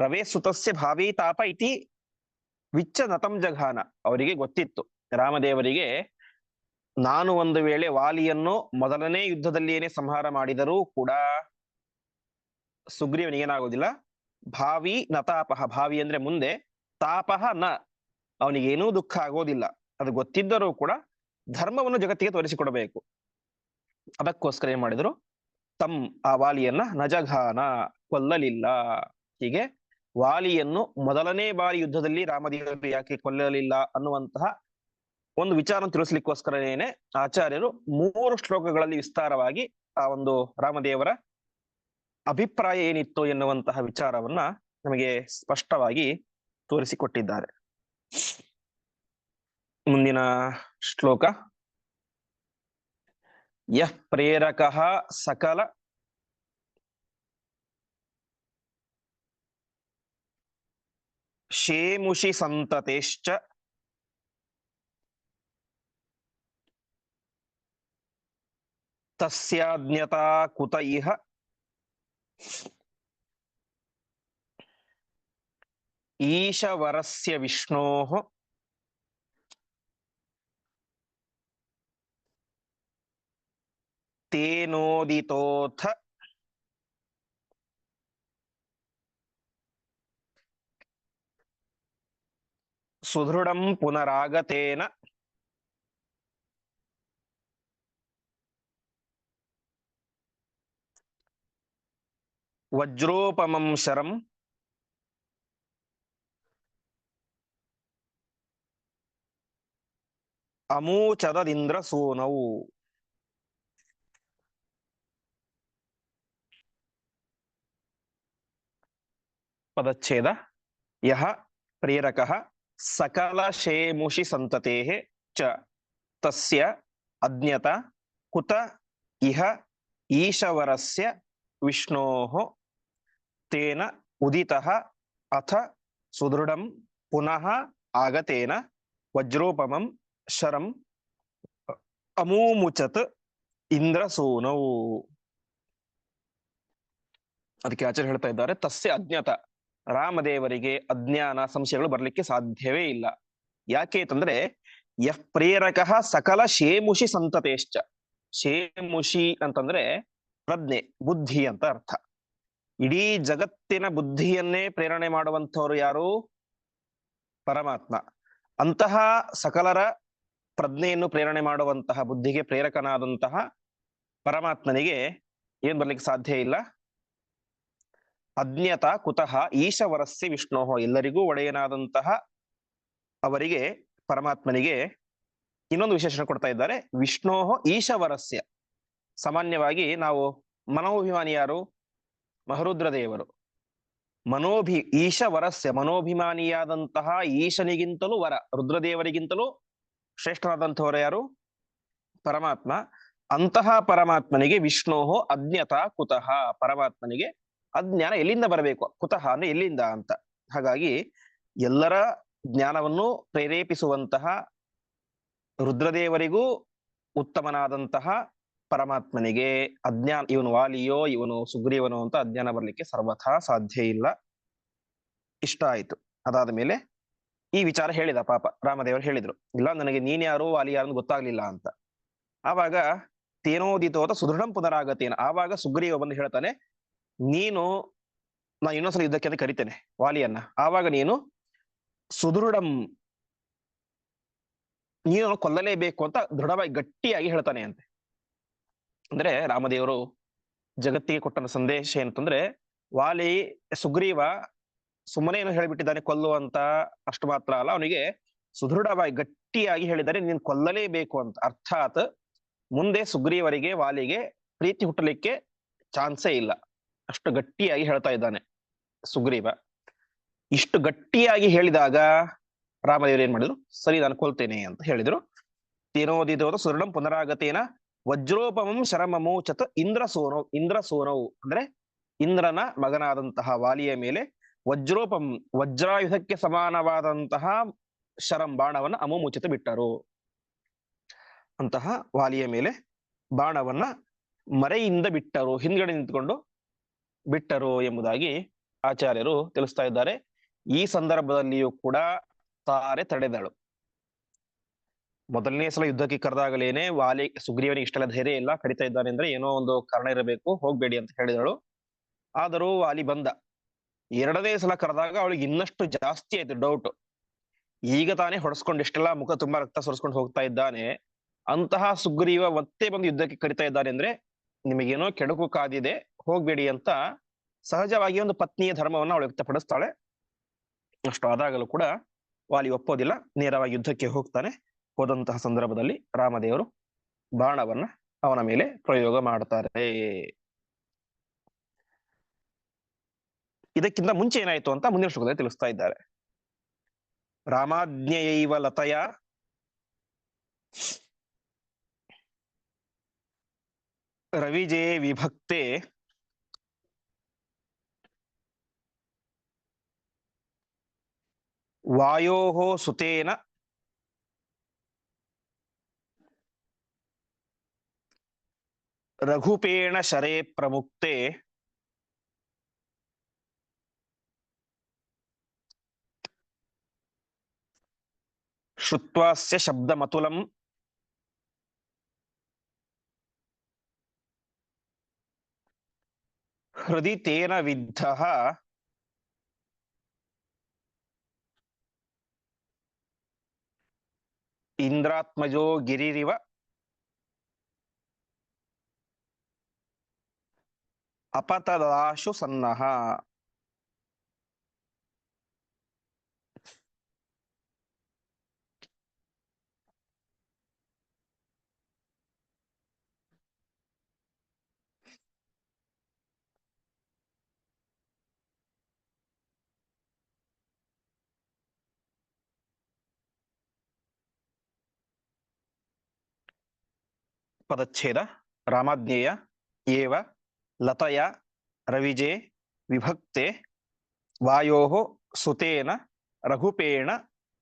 ರವೇ ಸುತಸ್ಯ ಭಾವಿ ತಾಪ ಇತಿ ವಿಚ್ಚ ನತಂ ಜಘಾನ. ಅವರಿಗೆ ಗೊತ್ತಿತ್ತು. ರಾಮದೇವರಿಗೆ ನಾನು ಒಂದು ವೇಳೆ ವಾಲಿಯನ್ನು ಮೊದಲನೇ ಯುದ್ಧದಲ್ಲಿಯೇನೆ ಸಂಹಾರ ಮಾಡಿದರೂ ಕೂಡ ಸುಗ್ರೀವನಿಗೆ ಏನಾಗೋದಿಲ್ಲ? ಭಾವಿ ನತಾಪಹ ಭಾವಿ ಅಂದ್ರೆ ಮುಂದೆ ತಾಪಹ ನ. ಅವನಿಗೇನೂ ದುಃಖ ಆಗೋದಿಲ್ಲ. ಅದು ಗೊತ್ತಿದ್ದರೂ ಕೂಡ ಧರ್ಮವನ್ನು ಜಗತ್ತಿಗೆ ತೋರಿಸಿಕೊಡಬೇಕು. ಅದಕ್ಕೋಸ್ಕರ ಏನ್ ಮಾಡಿದ್ರು? ತಮ್ ಆ ವಾಲಿಯನ್ನ ನಜಘಾನ, ಕೊಲ್ಲಲಿಲ್ಲ. ಹೀಗೆ ವಾಲಿಯನ್ನು ಮೊದಲನೇ ಬಾರಿ ಯುದ್ಧದಲ್ಲಿ ರಾಮದೇವರು ಯಾಕೆ ಕೊಲ್ಲಲಿಲ್ಲ ಅನ್ನುವಂತಹ ಒಂದು ವಿಚಾರ ತಿಳಿಸ್ಲಿಕ್ಕೋಸ್ಕರನೇ ಆಚಾರ್ಯರು ಮೂರು ಶ್ಲೋಕಗಳಲ್ಲಿ ವಿಸ್ತಾರವಾಗಿ ಆ ಒಂದು ರಾಮದೇವರ ಅಭಿಪ್ರಾಯ ಏನಿತ್ತು ಎನ್ನುವಂತಹ ವಿಚಾರವನ್ನ ನಮಗೆ ಸ್ಪಷ್ಟವಾಗಿ ತೋರಿಸಿಕೊಟ್ಟಿದ್ದಾರೆ. ಮುಂದಿನ ಶ್ಲೋಕ. ಯಃ ಪ್ರೇರಕ ಸಕಲ ಶೇಮುಷಿ ಸಂತತೆಶ್ಚ ತಸ್ಯಾಜ್ಞತಾ ಕುತ ಇಹ ಈಶವರಸ್ಯ ವಿಷ್ಣೋಃ ತೇನೋದಿತೋಥ ಸುದೃಢಂ ಪುನರಾಗತೇನ ವಜ್ರೋಪಮಂ ಶರಂ. ಅಮೂಚದಿಂದ್ರ ಸೂನೌ ಪದಚ್ಛೇದ. ಯಹ ಪ್ರೇರಕಃ ಸಕಲ ಶೇಮುಷಿ ಸಂತತೇಃ ಚ. ತಸ್ಯ ಅಜ್ಞತ ಕುತ ಇಹ ಈಶವರಸ್ಯ ವಿಷ್ಣೋಃ. ತೇನ ಉದಿತ ಅಥ ಸುದೃಢಂ ಪುನಃ ಆಗತೇನ ವಜ್ರೋಪಮಂ ಶರಂ ಅಮೂಮುಚತ್ ಇಂದ್ರಸೂನೌ ಅದಕ್ಕೆ ಆಚಾರ್ಯ ಹೇಳ್ತಾ ಇದ್ದಾರೆ, ತಸ್ಯ ಅಜ್ಞಾತ. ರಾಮದೇವರಿಗೆ ಅಜ್ಞಾನ ಸಂಶಯಗಳು ಬರಲಿಕ್ಕೆ ಸಾಧ್ಯವೇ ಇಲ್ಲ. ಯಾಕೆ ಅಂತಂದ್ರೆ, ಯಃ ಪ್ರೇರಕ ಸಕಲ ಶೇಮುಷಿ ಸಂತತೇಶ್ಚ. ಶೇಮುಷಿ ಅಂತಂದ್ರೆ ಪ್ರಜ್ಞೆ, ಬುದ್ಧಿ ಅಂತ ಅರ್ಥ. ಇಡೀ ಜಗತ್ತಿನ ಬುದ್ಧಿಯನ್ನೇ ಪ್ರೇರಣೆ ಮಾಡುವಂಥವ್ರು ಯಾರು? ಪರಮಾತ್ಮ. ಅಂತಹ ಸಕಲರ ಪ್ರಜ್ಞೆಯನ್ನು ಪ್ರೇರಣೆ ಮಾಡುವಂತಹ, ಬುದ್ಧಿಗೆ ಪ್ರೇರಕನಾದಂತಹ ಪರಮಾತ್ಮನಿಗೆ ಏನ್ ಬರ್ಲಿಕ್ಕೆ ಸಾಧ್ಯ ಇಲ್ಲ? ಅಜ್ಞತ ಕುತಃ ಈಶವರಸ್ಯ ವಿಷ್ಣೋಹ ಎಲ್ಲರಿಗೂ ಒಡೆಯನಾದಂತಹ ಅವರಿಗೆ, ಪರಮಾತ್ಮನಿಗೆ ಇನ್ನೊಂದು ವಿಶೇಷಣ ಕೊಡ್ತಾ ಇದ್ದಾರೆ. ವಿಷ್ಣೋಹ ಈಶವರಸ್ಯ. ಸಾಮಾನ್ಯವಾಗಿ ನಾವು ಮನೋಭಿಮಾನಿ ಯಾರು? ಮಹರುದ್ರ ದೇವರು ಮನೋಭಿ, ಈಶವರಸ್ಯ, ಮನೋಭಿಮಾನಿಯಾದಂತಹ ಈಶನಿಗಿಂತಲೂ ವರ, ರುದ್ರದೇವರಿಗಿಂತಲೂ ಶ್ರೇಷ್ಠನಾದಂಥವರು ಯಾರು? ಪರಮಾತ್ಮ. ಅಂತಹ ಪರಮಾತ್ಮನಿಗೆ ವಿಷ್ಣೋಹೋ ಅಜ್ಞತ ಕುತಃ. ಪರಮಾತ್ಮನಿಗೆ ಅಜ್ಞಾನ ಎಲ್ಲಿಂದ ಬರಬೇಕು? ಕುತಃ ಅಂದ್ರೆ ಎಲ್ಲಿಂದ ಅಂತ. ಹಾಗಾಗಿ ಎಲ್ಲರ ಜ್ಞಾನವನ್ನು ಪ್ರೇರೇಪಿಸುವಂತಹ ರುದ್ರದೇವರಿಗೂ ಉತ್ತಮನಾದಂತಹ ಪರಮಾತ್ಮನಿಗೆ ಅಜ್ಞಾನ, ಇವನು ವಾಲಿಯೋ, ಇವನು ಸುಗ್ರೀವನೋ ಅಂತ ಅಜ್ಞಾನ ಬರ್ಲಿಕ್ಕೆ ಸರ್ವಥಾ ಸಾಧ್ಯ ಇಲ್ಲ. ಇಷ್ಟ ಆಯ್ತು. ಅದಾದ ಮೇಲೆ ಈ ವಿಚಾರ ಹೇಳಿದ ಪಾಪ ರಾಮದೇವರು ಹೇಳಿದ್ರು. ಇಲ್ಲ, ನನಗೆ ನೀನ್ ಯಾರು, ವಾಲಿ ಯಾರು ಅಂತ ಗೊತ್ತಾಗ್ಲಿಲ್ಲ ಅಂತ. ಆವಾಗ ತೇನೋದಿತೋತ ಸುದೃಢಂ ಪುನರಾಗತೇನ. ಆವಾಗ ಸುಗ್ರೀವ ಬಂದು ಹೇಳ್ತಾನೆ, ನೀನು ನಾ ಇನ್ನೊಂದ್ಸಲ ಯುದ್ಧಕ್ಕೆ ಅಂತ ಕರಿತೇನೆ ವಾಲಿಯನ್ನ. ಆವಾಗ ನೀನು ಸುದೃಢಂ ನೀನು ಕೊಲ್ಲಲೇಬೇಕು ಅಂತ ದೃಢವಾಗಿ ಗಟ್ಟಿಯಾಗಿ ಹೇಳ್ತಾನೆ ಅಂತೆ. ಅಂದ್ರೆ ರಾಮದೇವರು ಜಗತ್ತಿಗೆ ಕೊಟ್ಟ ಸಂದೇಶ ಏನಂತಂದ್ರೆ, ವಾಲಿ ಸುಗ್ರೀವ ಸುಮ್ಮನೆ ಏನು ಹೇಳಿಬಿಟ್ಟಿದ್ದಾನೆ ಕೊಲ್ಲುವಂತ ಅಷ್ಟು ಮಾತ್ರ ಅಲ್ಲ, ಅವನಿಗೆ ಸುದೃಢವಾಗಿ ಗಟ್ಟಿಯಾಗಿ ಹೇಳಿದರೆ ನೀನ್ ಕೊಲ್ಲಲೇಬೇಕು ಅಂತ. ಅರ್ಥಾತ್ ಮುಂದೆ ಸುಗ್ರೀವರಿಗೆ, ವಾಲಿಗೆ ಪ್ರೀತಿ ಹುಟ್ಟಲಿಕ್ಕೆ ಚಾನ್ಸೇ ಇಲ್ಲ. ಅಷ್ಟು ಗಟ್ಟಿಯಾಗಿ ಹೇಳ್ತಾ ಇದ್ದಾನೆ ಸುಗ್ರೀವ. ಇಷ್ಟು ಗಟ್ಟಿಯಾಗಿ ಹೇಳಿದಾಗ ರಾಮದೇವರು ಏನ್ ಮಾಡಿದ್ರು? ಸರಿ, ನಾನು ಕೊಲ್ತೇನೆ ಅಂತ ಹೇಳಿದ್ರು. ತೇನೋದಿದೋದ ಸುರ್ಣಂ ಪುನರಾಗತೇನ ವಜ್ರೋಪಮಂ ಶರಮಮೋಚತ್ ಇಂದ್ರ ಸೋನೌ ಇಂದ್ರ ಸೋನೌ ಅಂದ್ರೆ ಇಂದ್ರನ ಮಗನಾದಂತಹ ವಾಲಿಯ ಮೇಲೆ ವಜ್ರೋಪಂ ವಜ್ರಾಯುಧಕ್ಕೆ ಸಮಾನವಾದಂತಹ ಶರಂ ಬಾಣವನ್ನ ಅಮೋಮುಚಿತ ಬಿಟ್ಟರು. ಅಂತಹ ವಾಲಿಯ ಮೇಲೆ ಬಾಣವನ್ನ ಮರೆಯಿಂದ ಬಿಟ್ಟರು ಹಿಂದ್ಗಡೆ ನಿಂತ್ಕೊಂಡು ಬಿಟ್ಟರು ಎಂಬುದಾಗಿ ಆಚಾರ್ಯರು ತಿಳಿಸ್ತಾ ಇದ್ದಾರೆ. ಈ ಸಂದರ್ಭದಲ್ಲಿಯೂ ಕೂಡ ತಾರೆ ತಡೆದಳು. ಮೊದಲನೇ ಸಲ ಯುದ್ಧಕ್ಕೆ ಕರೆದಾಗಲೇನೆ ವಾಲಿ ಸುಗ್ರೀವನಿಗೆ ಇಷ್ಟೆಲ್ಲ ಧೈರ್ಯ ಇಲ್ಲ, ಕರಿತಾ ಇದ್ದಾನೆ ಅಂದ್ರೆ ಏನೋ ಒಂದು ಕಾರಣ ಇರಬೇಕು, ಹೋಗ್ಬೇಡಿ ಅಂತ ಹೇಳಿದಳು. ಆದರೂ ವಾಲಿ ಬಂದ. ಎರಡನೇ ಸಲ ಕರೆದಾಗ ಅವಳಿಗೆ ಇನ್ನಷ್ಟು ಜಾಸ್ತಿ ಆಯ್ತು ಡೌಟ್ ಈಗ ತಾನೇ ಹೊಡೆಸ್ಕೊಂಡು ಇಷ್ಟೆಲ್ಲ ಮುಖ ತುಂಬಾ ರಕ್ತ ಸುರಿಸ್ಕೊಂಡು ಹೋಗ್ತಾ ಇದ್ದಾನೆ. ಅಂತಹ ಸುಗ್ರೀವ ಮತ್ತೆ ಬಂದು ಯುದ್ಧಕ್ಕೆ ಕರಿತಾ ಇದ್ದಾನೆ ಅಂದ್ರೆ ನಿಮಗೇನೋ ಕೆಡುಕು ಕಾದಿದೆ, ಹೋಗ್ಬೇಡಿ ಅಂತ ಸಹಜವಾಗಿ ಒಂದು ಪತ್ನಿಯ ಧರ್ಮವನ್ನ ಅವಳು ವ್ಯಕ್ತಪಡಿಸ್ತಾಳೆ. ಅಷ್ಟು ಆದಾಗಲೂ ಕೂಡ ವಾಲಿ ಒಪ್ಪೋದಿಲ್ಲ, ನೇರವಾಗಿ ಯುದ್ಧಕ್ಕೆ ಹೋಗ್ತಾನೆ. ಹೋದಂತಹ ಸಂದರ್ಭದಲ್ಲಿ ರಾಮದೇವರು ಬಾಣವನ್ನ ಅವನ ಮೇಲೆ ಪ್ರಯೋಗ ಮಾಡ್ತಾರೆ ಇದಕ್ಕಿಂತ ಮುಂಚೆ ಏನಾಯ್ತು ಅಂತ ಮುಂದಿನ ಶ್ಲೋಕದಲ್ಲಿ ತಿಳಿಸ್ತಾ ಇದ್ದಾರೆ. ರಾಮಾಜ್ಞೆಯೈವ ಲತಯ. ರವಿಜೇ ವಿಭಕ್ತೆ. ವಾಯೋಹೋ ಸುತೇನ ರಘುಪೇಣ ಶರೇ ಪ್ರಮುಕ್ತೆ ಶ್ರುತ್ವಾಸ್ಯ ಶಬ್ದಮತುಲಂ ಹೃದಿ ತೇನ ವಿದ್ಧಃ ಇಂದ್ರಾತ್ಮಜೋ ಗಿರಿರಿವ ಅಪತದಾಶು ಸನ್ನಹ ಪದಚ್ಛೇದ ರಾಮಾಜ್ಞೇಯ ಏವ ಲತಯ, ರವಿಜೆ, ವಿಭಕ್ತೆ ವಾಯೋ ಸುತೇನ, ರಘುಪೇಣ,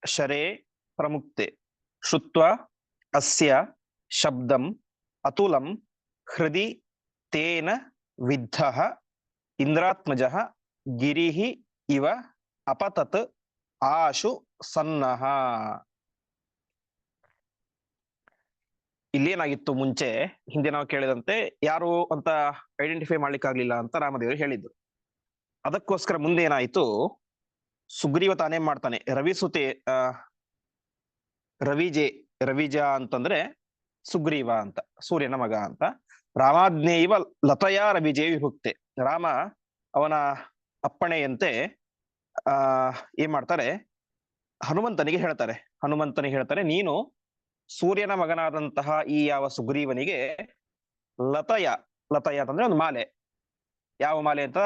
ಶರೇ, ಪ್ರಮುಕ್ತೆ. ಶುತ್ವ ಅಸ್ಯ, ಶಬ್ದಂ, ಅತುಲಂ, ಹೃದಿ, ತೇನ, ವಿದ್ಧ, ಇಂದ್ರಾತ್ಮಜ ಗಿರಿ ಇವ, ಅಪತತ್, ಆಶು, ಸನ್ನಹ. ಇಲ್ಲೇನಾಗಿತ್ತು ಮುಂಚೆ, ಹಿಂದೆ ನಾವು ಕೇಳಿದಂತೆ, ಯಾರು ಅಂತ ಐಡೆಂಟಿಫೈ ಮಾಡ್ಲಿಕ್ಕಾಗ್ಲಿಲ್ಲ ಅಂತ ರಾಮದೇವರು ಹೇಳಿದ್ರು ಅದಕ್ಕೋಸ್ಕರ ಮುಂದೆ ಏನಾಯ್ತು, ಸುಗ್ರೀವ ತಾನೇ ಮಾಡ್ತಾನೆ. ರವಿಸುತೆ ರವಿಜೆ, ರವಿಜ ಅಂತಂದ್ರೆ ಸುಗ್ರೀವ ಅಂತ, ಸೂರ್ಯನ ಮಗ ಅಂತ. ರಾಮಾಜ್ಞೇಯವ ಲತಯ ರವಿಜೆ ವಿಭುಕ್ತೆ. ರಾಮ ಅವನ ಅಪ್ಪಣೆಯಂತೆ, ಆ, ಏನ್ ಮಾಡ್ತಾರೆ? ಹನುಮಂತನಿಗೆ ಹೇಳ್ತಾರೆ. ಹನುಮಂತನಿಗೆ ಹೇಳ್ತಾರೆ, ನೀನು ಸೂರ್ಯನ ಮಗನಾದಂತಹ ಈ ಯಾವ ಸುಗ್ರೀವನಿಗೆ ಲತಯ ಲತಯ ಅಂತಂದ್ರೆ ಒಂದು ಮಾಲೆ. ಯಾವ ಮಾಲೆ ಅಂತ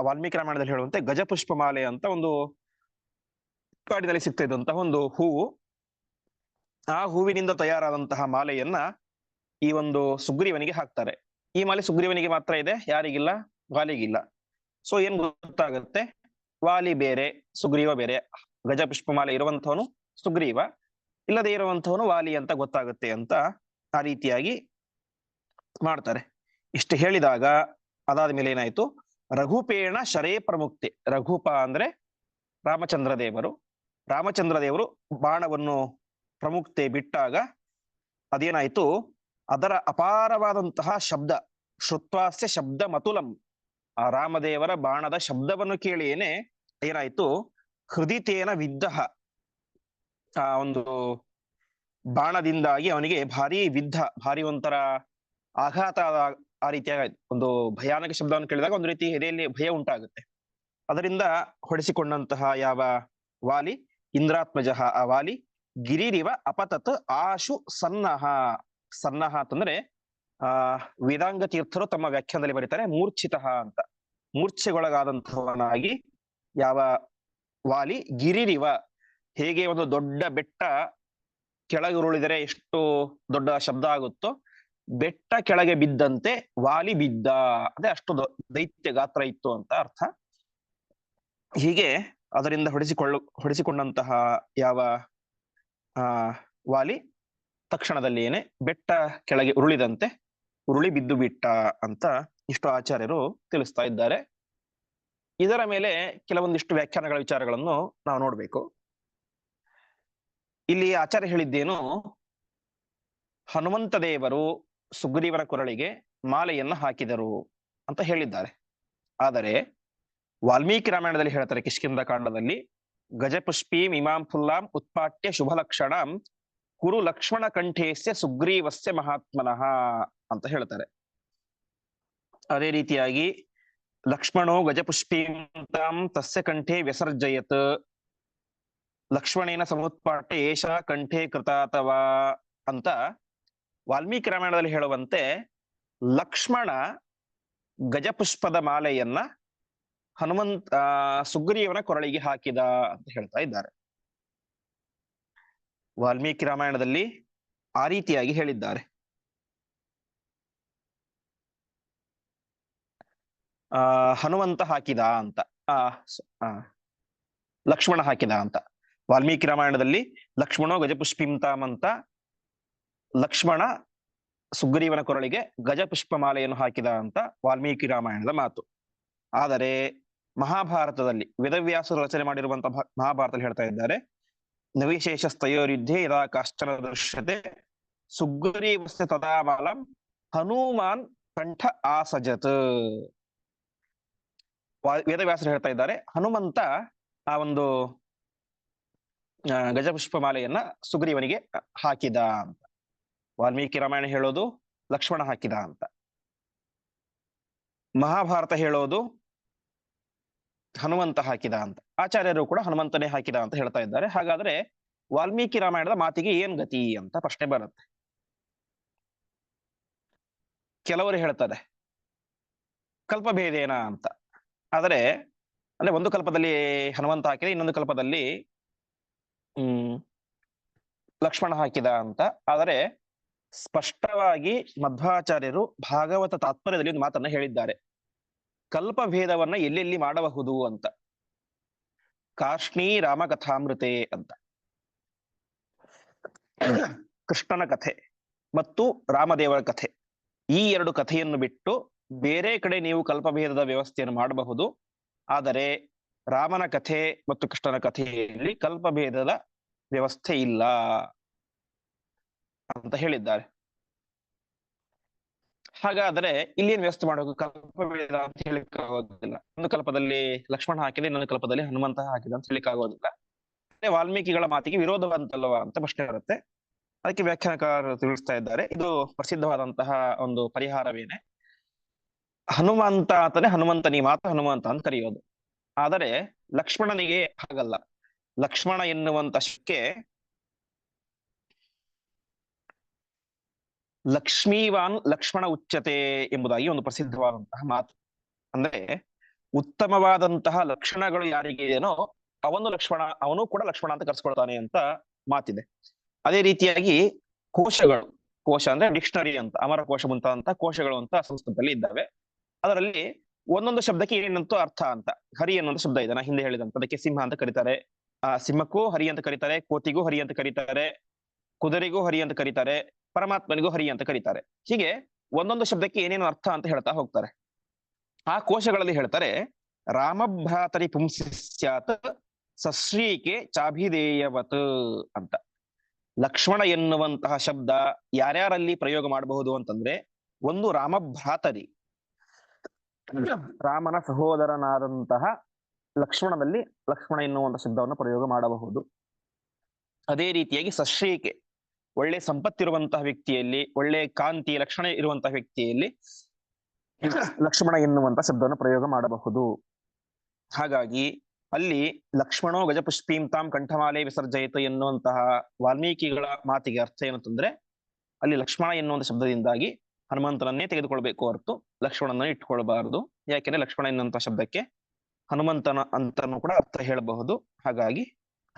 ವಾಲ್ಮೀಕಿ ರಾಮಾಯಣದಲ್ಲಿ ಹೇಳುವಂತೆ ಗಜಪುಷ್ಪ ಮಾಲೆ ಅಂತ ಒಂದು ಕಾಡಿನಲ್ಲಿ ಸಿಗ್ತಾ ಒಂದು ಹೂವು. ಆ ಹೂವಿನಿಂದ ತಯಾರಾದಂತಹ ಮಾಲೆಯನ್ನ ಈ ಒಂದು ಸುಗ್ರೀವನಿಗೆ ಹಾಕ್ತಾರೆ. ಈ ಮಾಲೆ ಸುಗ್ರೀವನಿಗೆ ಮಾತ್ರ ಇದೆ, ಯಾರಿಗಿಲ್ಲ? ವಾಲಿಗಿಲ್ಲ. ಸೊ ಏನ್ ಗೊತ್ತಾಗುತ್ತೆ? ವಾಲಿ ಬೇರೆ, ಸುಗ್ರೀವ ಬೇರೆ ಗಜಪುಷ್ಪ ಮಾಲೆ ಇರುವಂತವನು ಸುಗ್ರೀವ. ಇಲ್ಲದೆ ಇರುವಂತವನು ವಾಲಿ ಅಂತ ಗೊತ್ತಾಗುತ್ತೆ ಅಂತ ಆ ರೀತಿಯಾಗಿ ಮಾಡ್ತಾರೆ. ಇಷ್ಟು ಹೇಳಿದಾಗ ಅದಾದ ಮೇಲೆ ಏನಾಯ್ತು? ರಘುಪೇಣ ಶರೇ ಪ್ರಮುಕ್ತಿ. ರಘುಪ ಅಂದ್ರೆ ರಾಮಚಂದ್ರ ದೇವರು. ರಾಮಚಂದ್ರ ದೇವರು ಬಾಣವನ್ನು ಪ್ರಮುಕ್ತೆ ಬಿಟ್ಟಾಗ ಅದೇನಾಯ್ತು? ಅದರ ಅಪಾರವಾದಂತಹ ಶಬ್ದ, ಶ್ರುತ್ವಾಸ್ಯ ಶಬ್ದ ಮತುಲಂ. ಆ ರಾಮದೇವರ ಬಾಣದ ಶಬ್ದವನ್ನು ಕೇಳಿಯೇನೆ ಏನಾಯ್ತು? ಹೃದಿತೇನ ವಿದ್ದ ಆ ಒಂದು ಬಾಣದಿಂದಾಗಿ ಅವನಿಗೆ ಭಾರಿ ವಿದ್ಧ, ಭಾರಿ ಒಂಥರ ಆಘಾತ ಆ ರೀತಿಯಾಗಿ ಒಂದು ಭಯಾನಕ ಶಬ್ದವನ್ನು ಕೇಳಿದಾಗ ಒಂದು ರೀತಿ ಎದೆಯಲ್ಲಿ ಭಯ ಉಂಟಾಗುತ್ತೆ. ಅದರಿಂದ ಹೊಡೆಸಿಕೊಂಡಂತಹ ಯಾವ ವಾಲಿ? ಇಂದ್ರಾತ್ಮಜ. ಆ ವಾಲಿ, ಗಿರಿರಿವ ಅಪತತ್ ಆಶು ಸನ್ನಹ. ಸನ್ನಹ ಅಂತಂದ್ರೆ, ಆ, ವೇದಾಂಗ ತೀರ್ಥರು ತಮ್ಮ ವ್ಯಾಖ್ಯಾನದಲ್ಲಿ ಬರೀತಾರೆ, ಮೂರ್ಛಿತ ಅಂತ. ಮೂರ್ಛೆಗೊಳಗಾದಂತಹವನಾಗಿ ಯಾವ ವಾಲಿ? ಗಿರಿರಿವ ಹೇಗೆ ಒಂದು ದೊಡ್ಡ ಬೆಟ್ಟ ಕೆಳಗೆ ಉರುಳಿದರೆ ಎಷ್ಟು ದೊಡ್ಡ ಶಬ್ದ ಆಗುತ್ತೋ, ಬೆಟ್ಟ ಕೆಳಗೆ ಬಿದ್ದಂತೆ ವಾಲಿ ಬಿದ್ದ. ಅದೇ ಅಷ್ಟು ದೈತ್ಯ ಗಾತ್ರ ಇತ್ತು ಅಂತ ಅರ್ಥ. ಹೀಗೆ ಅದರಿಂದ ಹೊಡೆಸಿಕೊಳ್ಳು, ಹೊಡೆಸಿಕೊಂಡಂತಹ ಯಾವ, ಆ, ವಾಲಿ ತಕ್ಷಣದಲ್ಲಿ ಏನೆ ಬೆಟ್ಟ ಕೆಳಗೆ ಉರುಳಿದಂತೆ ಉರುಳಿ ಬಿದ್ದು ಬಿಟ್ಟ ಅಂತ ಇಷ್ಟು ಆಚಾರ್ಯರು ತಿಳಿಸ್ತಾ ಇದ್ದಾರೆ. ಇದರ ಮೇಲೆ ಕೆಲವೊಂದಿಷ್ಟು ವ್ಯಾಖ್ಯಾನಗಳ ವಿಚಾರಗಳನ್ನು ನಾವು ನೋಡ್ಬೇಕು. ಇಲ್ಲಿ ಆಚಾರ್ಯ ಹೇಳಿದ್ದೇನು? ಹನುಮಂತ ದೇವರು ಸುಗ್ರೀವನ ಕೊರಳಿಗೆ ಮಾಲೆಯನ್ನ ಹಾಕಿದರು ಅಂತ ಹೇಳಿದ್ದಾರೆ. ಆದರೆ ವಾಲ್ಮೀಕಿ ರಾಮಾಯಣದಲ್ಲಿ ಹೇಳ್ತಾರೆ ಕಿಷ್ಕಿಂದ ಕಾಂಡದಲ್ಲಿ, ಗಜಪುಷ್ಪೀಂ ಇಮಾಂ ಫುಲ್ಲಾಂ ಉತ್ಪಾಟ್ಯ ಶುಭ ಲಕ್ಷಣಂ ಕುರು ಲಕ್ಷ್ಮಣ ಕಂಠೇಸ್ಯ ಸುಗ್ರೀವಸ್ಯ ಮಹಾತ್ಮನಃ ಅಂತ ಹೇಳ್ತಾರೆ. ಅದೇ ರೀತಿಯಾಗಿ ಲಕ್ಷ್ಮಣೋ ಗಜಪುಷ್ಪೀಂ ತಾಂ ತಸ್ಯ ಕಂಠೆ ವ್ಯಸರ್ಜಯತ್ ಲಕ್ಷ್ಮಣೇನ ಸಮುತ್ಪಾಟ್ಯ ಏಷ ಕಂಠೆ ಅಥವಾ ಅಂತ ವಾಲ್ಮೀಕಿ ರಾಮಾಯಣದಲ್ಲಿ ಹೇಳುವಂತೆ ಲಕ್ಷ್ಮಣ ಗಜಪುಷ್ಪದ ಮಾಲೆಯನ್ನ ಹನುಮಂತ ಆ, ಸುಗ್ರೀವನ ಕೊರಳಿಗೆ ಹಾಕಿದ ಅಂತ ಹೇಳ್ತಾ ಇದ್ದಾರೆ. ವಾಲ್ಮೀಕಿ ರಾಮಾಯಣದಲ್ಲಿ ಆ ರೀತಿಯಾಗಿ ಹೇಳಿದ್ದಾರೆ. ಆ ಹನುಮಂತ ಹಾಕಿದ ಅಂತ ಆ, ಲಕ್ಷ್ಮಣ ಹಾಕಿದ ಅಂತ. ವಾಲ್ಮೀಕಿ ರಾಮಾಯಣದಲ್ಲಿ ಲಕ್ಷ್ಮಣೋ ಗಜಪುಷ್ಪಿಂತಾಮ್ ಅಂತ ಲಕ್ಷ್ಮಣ ಸುಗ್ರೀವನ ಕೊರಳಿಗೆ ಗಜಪುಷ್ಪ ಮಾಲೆಯನ್ನು ಹಾಕಿದ ಅಂತ ವಾಲ್ಮೀಕಿ ರಾಮಾಯಣದ ಮಾತು. ಆದರೆ ಮಹಾಭಾರತದಲ್ಲಿ ವೇದವ್ಯಾಸರು ರಚನೆ ಮಾಡಿರುವಂತಹ ಮಹಾಭಾರತದಲ್ಲಿ ಹೇಳ್ತಾ ಇದ್ದಾರೆ ನವಿಶೇಷ ಸ್ತಯೋರ್ಯುದ್ಧೆ ಯದಾ ಕಾಶ್ಚನ ದೃಶ್ಯತೆ, ಸುಗ್ರೀವಸ್ಯ ತದಾ ಮಾಲಂ ಹನುಮಾನ್ ಕಂಠ ಆಸಜತ್. ವೇದವ್ಯಾಸರು ಹೇಳ್ತಾ ಇದ್ದಾರೆ, ಹನುಮಂತ ಆ ಒಂದು ಆ, ಗಜಪುಷ್ಪ ಮಾಲೆಯನ್ನ ಸುಗ್ರೀವನಿಗೆ ಹಾಕಿದ. ಅಂತ ವಾಲ್ಮೀಕಿ ರಾಮಾಯಣ ಹೇಳೋದು ಲಕ್ಷ್ಮಣ ಹಾಕಿದ ಅಂತ. ಮಹಾಭಾರತ ಹೇಳೋದು ಹನುಮಂತ ಹಾಕಿದ ಅಂತ. ಆಚಾರ್ಯರು ಕೂಡ ಹನುಮಂತನೇ ಹಾಕಿದ ಅಂತ ಹೇಳ್ತಾ ಇದ್ದಾರೆ. ಹಾಗಾದ್ರೆ ವಾಲ್ಮೀಕಿ ರಾಮಾಯಣದ ಮಾತಿಗೆ ಏನ್ ಗತಿ ಅಂತ ಪ್ರಶ್ನೆ ಬರುತ್ತೆ. ಕೆಲವರು ಹೇಳ್ತಾರೆ ಕಲ್ಪಭೇದೇನ ಅಂತ. ಆದರೆ ಅಂದ್ರೆ ಒಂದು ಕಲ್ಪದಲ್ಲಿ ಹನುಮಂತ ಹಾಕಿದೆ ಇನ್ನೊಂದು ಕಲ್ಪದಲ್ಲಿ ಲಕ್ಷ್ಮಣ ಹಾಕಿದ ಅಂತ. ಆದರೆ ಸ್ಪಷ್ಟವಾಗಿ ಮಧ್ವಾಚಾರ್ಯರು ಭಾಗವತ ತಾತ್ಪರ್ಯದಲ್ಲಿ ಒಂದು ಮಾತನ್ನ ಹೇಳಿದ್ದಾರೆ. ಕಲ್ಪಭೇದವನ್ನ ಎಲ್ಲೆಲ್ಲಿ ಮಾಡಬಹುದು ಅಂತ. ಕಾರ್ಷ್ಣೀ ರಾಮಕಥಾಮೃತೆ ಅಂತ. ಕೃಷ್ಣನ ಕಥೆ ಮತ್ತು ರಾಮದೇವರ ಕಥೆ. ಈ ಎರಡು ಕಥೆಯನ್ನು ಬಿಟ್ಟು ಬೇರೆ ಕಡೆ ನೀವು ಕಲ್ಪಭೇದದ ವ್ಯವಸ್ಥೆಯನ್ನು ಮಾಡಬಹುದು. ಆದರೆ ರಾಮನ ಕಥೆ ಮತ್ತು ಕೃಷ್ಣನ ಕಥೆಯಲ್ಲಿ ಕಲ್ಪಭೇದದ ವ್ಯವಸ್ಥೆ ಇಲ್ಲ ಅಂತ ಹೇಳಿದ್ದಾರೆ. ಹಾಗಾದ್ರೆ ಇಲ್ಲಿ ಏನ್ ವ್ಯವಸ್ಥೆ ಮಾಡಬೇಕು? ಕಲ್ಪಭೇದ ಅಂತ ಹೇಳಿಕಾಗೋದಿಲ್ಲ ಒಂದು ಕಲ್ಪದಲ್ಲಿ ಲಕ್ಷ್ಮಣ ಹಾಕಿದೆ, ಇನ್ನೊಂದು ಕಲ್ಪದಲ್ಲಿ ಹನುಮಂತ ಹಾಕಿದ ಅಂತ ಹೇಳಿಕಾಗೋದಿಲ್ಲ ವಾಲ್ಮೀಕಿಗಳ ಮಾತಿಗೆ ವಿರೋಧವಂತಲ್ವಾ ಅಂತ ಪ್ರಶ್ನೆ ಬರುತ್ತೆ. ಅದಕ್ಕೆ ವ್ಯಾಖ್ಯಾನಕಾರರು ತಿಳಿಸ್ತಾ ಇದ್ದಾರೆ. ಇದು ಪ್ರಸಿದ್ಧವಾದಂತಹ ಒಂದು ಪರಿಹಾರವೇನೆ. ಹನುಮಂತ ಅಂತಾನೆ ಹನುಮಂತನಿ ಮಾತ್ರ ಹನುಮಂತ ಅಂತ ಕರೆಯೋದು. ಆದರೆ ಲಕ್ಷ್ಮಣನಿಗೆ ಹಾಗಲ್ಲ. ಲಕ್ಷ್ಮಣ ಎನ್ನುವಂತಷ್ಟಕ್ಕೆ ಲಕ್ಷ್ಮೀವಾನ್ ಲಕ್ಷ್ಮಣ ಉಚ್ಚತೆ ಎಂಬುದಾಗಿ ಒಂದು ಪ್ರಸಿದ್ಧವಾದಂತಹ ಮಾತು. ಅಂದ್ರೆ ಉತ್ತಮವಾದಂತಹ ಲಕ್ಷಣಗಳು ಯಾರಿಗೆ ಏನೋ ಅವನು ಲಕ್ಷ್ಮಣ, ಅವನು ಕೂಡ ಲಕ್ಷ್ಮಣ ಅಂತ ಕರ್ಸ್ಕೊಳ್ತಾನೆ ಅಂತ ಮಾತಿದೆ. ಅದೇ ರೀತಿಯಾಗಿ ಕೋಶಗಳು, ಕೋಶ ಅಂದ್ರೆ ಡಿಕ್ಷನರಿ ಅಂತ ಅಮರ ಕೋಶ ಮುಂತಾದಂತಹ ಕೋಶಗಳು ಅಂತ ಸಂಸ್ಕೃತದಲ್ಲಿ ಇದ್ದಾವೆ. ಅದರಲ್ಲಿ ಒಂದೊಂದು ಶಬ್ದಕ್ಕೆ ಏನೇನಂತೂ ಅರ್ಥ ಅಂತ. ಹರಿ ಅನ್ನೋದು ಶಬ್ದ ಇದೆ. ನಾ ಹಿಂದೆ ಹೇಳಿದಂತ. ಅದಕ್ಕೆ ಸಿಂಹ ಅಂತ ಕರೀತಾರೆ. ಆ, ಸಿಂಹಕ್ಕೂ ಹರಿ ಅಂತ ಕರೀತಾರೆ. ಕೋತಿಗೂ ಹರಿ ಅಂತ ಕರೀತಾರೆ. ಕುದುರೆಗೂ ಹರಿ ಅಂತ ಕರೀತಾರೆ. ಪರಮಾತ್ಮನಿಗೂ ಹರಿ ಅಂತ ಕರೀತಾರೆ. ಹೀಗೆ ಒಂದೊಂದು ಶಬ್ದಕ್ಕೆ ಏನೇನು ಅರ್ಥ ಅಂತ ಹೇಳ್ತಾ ಹೋಗ್ತಾರೆ. ಆ ಕೋಶಗಳಲ್ಲಿ ಹೇಳ್ತಾರೆ, ರಾಮಭ್ರಾತರಿ ಪುಂಸ್ಯಾತ್ ಸಶ್ರೀಕೆ ಚಾಭಿಧೇಯವತ್ ಅಂತ. ಲಕ್ಷ್ಮಣ ಎನ್ನುವಂತಹ ಶಬ್ದ ಯಾರ್ಯಾರಲ್ಲಿ ಪ್ರಯೋಗ ಮಾಡಬಹುದು ಅಂತಂದ್ರೆ, ಒಂದು ರಾಮಭ್ರಾತರಿ ರಾಮನ ಸಹೋದರನಾದಂತಹ ಲಕ್ಷ್ಮಣದಲ್ಲಿ ಲಕ್ಷ್ಮಣ ಎನ್ನುವಂತ ಶಬ್ದವನ್ನು ಪ್ರಯೋಗ ಮಾಡಬಹುದು. ಅದೇ ರೀತಿಯಾಗಿ ಸಶ್ರೀಕೆ ಒಳ್ಳೆ ಸಂಪತ್ತಿರುವಂತಹ ವ್ಯಕ್ತಿಯಲ್ಲಿ, ಒಳ್ಳೆ ಕಾಂತಿ, ಲಕ್ಷಣ ಇರುವಂತಹ ವ್ಯಕ್ತಿಯಲ್ಲಿ ಲಕ್ಷ್ಮಣ ಎನ್ನುವಂತ ಶಬ್ದವನ್ನು ಪ್ರಯೋಗ ಮಾಡಬಹುದು. ಹಾಗಾಗಿ ಅಲ್ಲಿ ಲಕ್ಷ್ಮಣೋ ಗಜಪುಷ್ಪೀಂ ತಾಂ ಕಂಠಮಾಲೆ ವಿಸರ್ಜಯಿತ ಎನ್ನುವಂತಹ ವಾಲ್ಮೀಕಿಗಳ ಮಾತಿಗೆ ಅರ್ಥ ಏನು ಅಂತಂದ್ರೆ ಅಲ್ಲಿ ಲಕ್ಷ್ಮಣ ಎನ್ನುವಂತ ಶಬ್ದದಿಂದಾಗಿ ಹನುಮಂತನನ್ನೇ ತೆಗೆದುಕೊಳ್ಬೇಕು ಹೊರತು ಲಕ್ಷ್ಮಣನ ಇಟ್ಕೊಳ್ಬಾರದು. ಯಾಕೆಂದ್ರೆ ಲಕ್ಷ್ಮಣ ಎನ್ನುವಂತ ಶಬ್ದಕ್ಕೆ ಹನುಮಂತನ ಅಂತಾನು ಕೂಡ ಅರ್ಥ ಹೇಳಬಹುದು. ಹಾಗಾಗಿ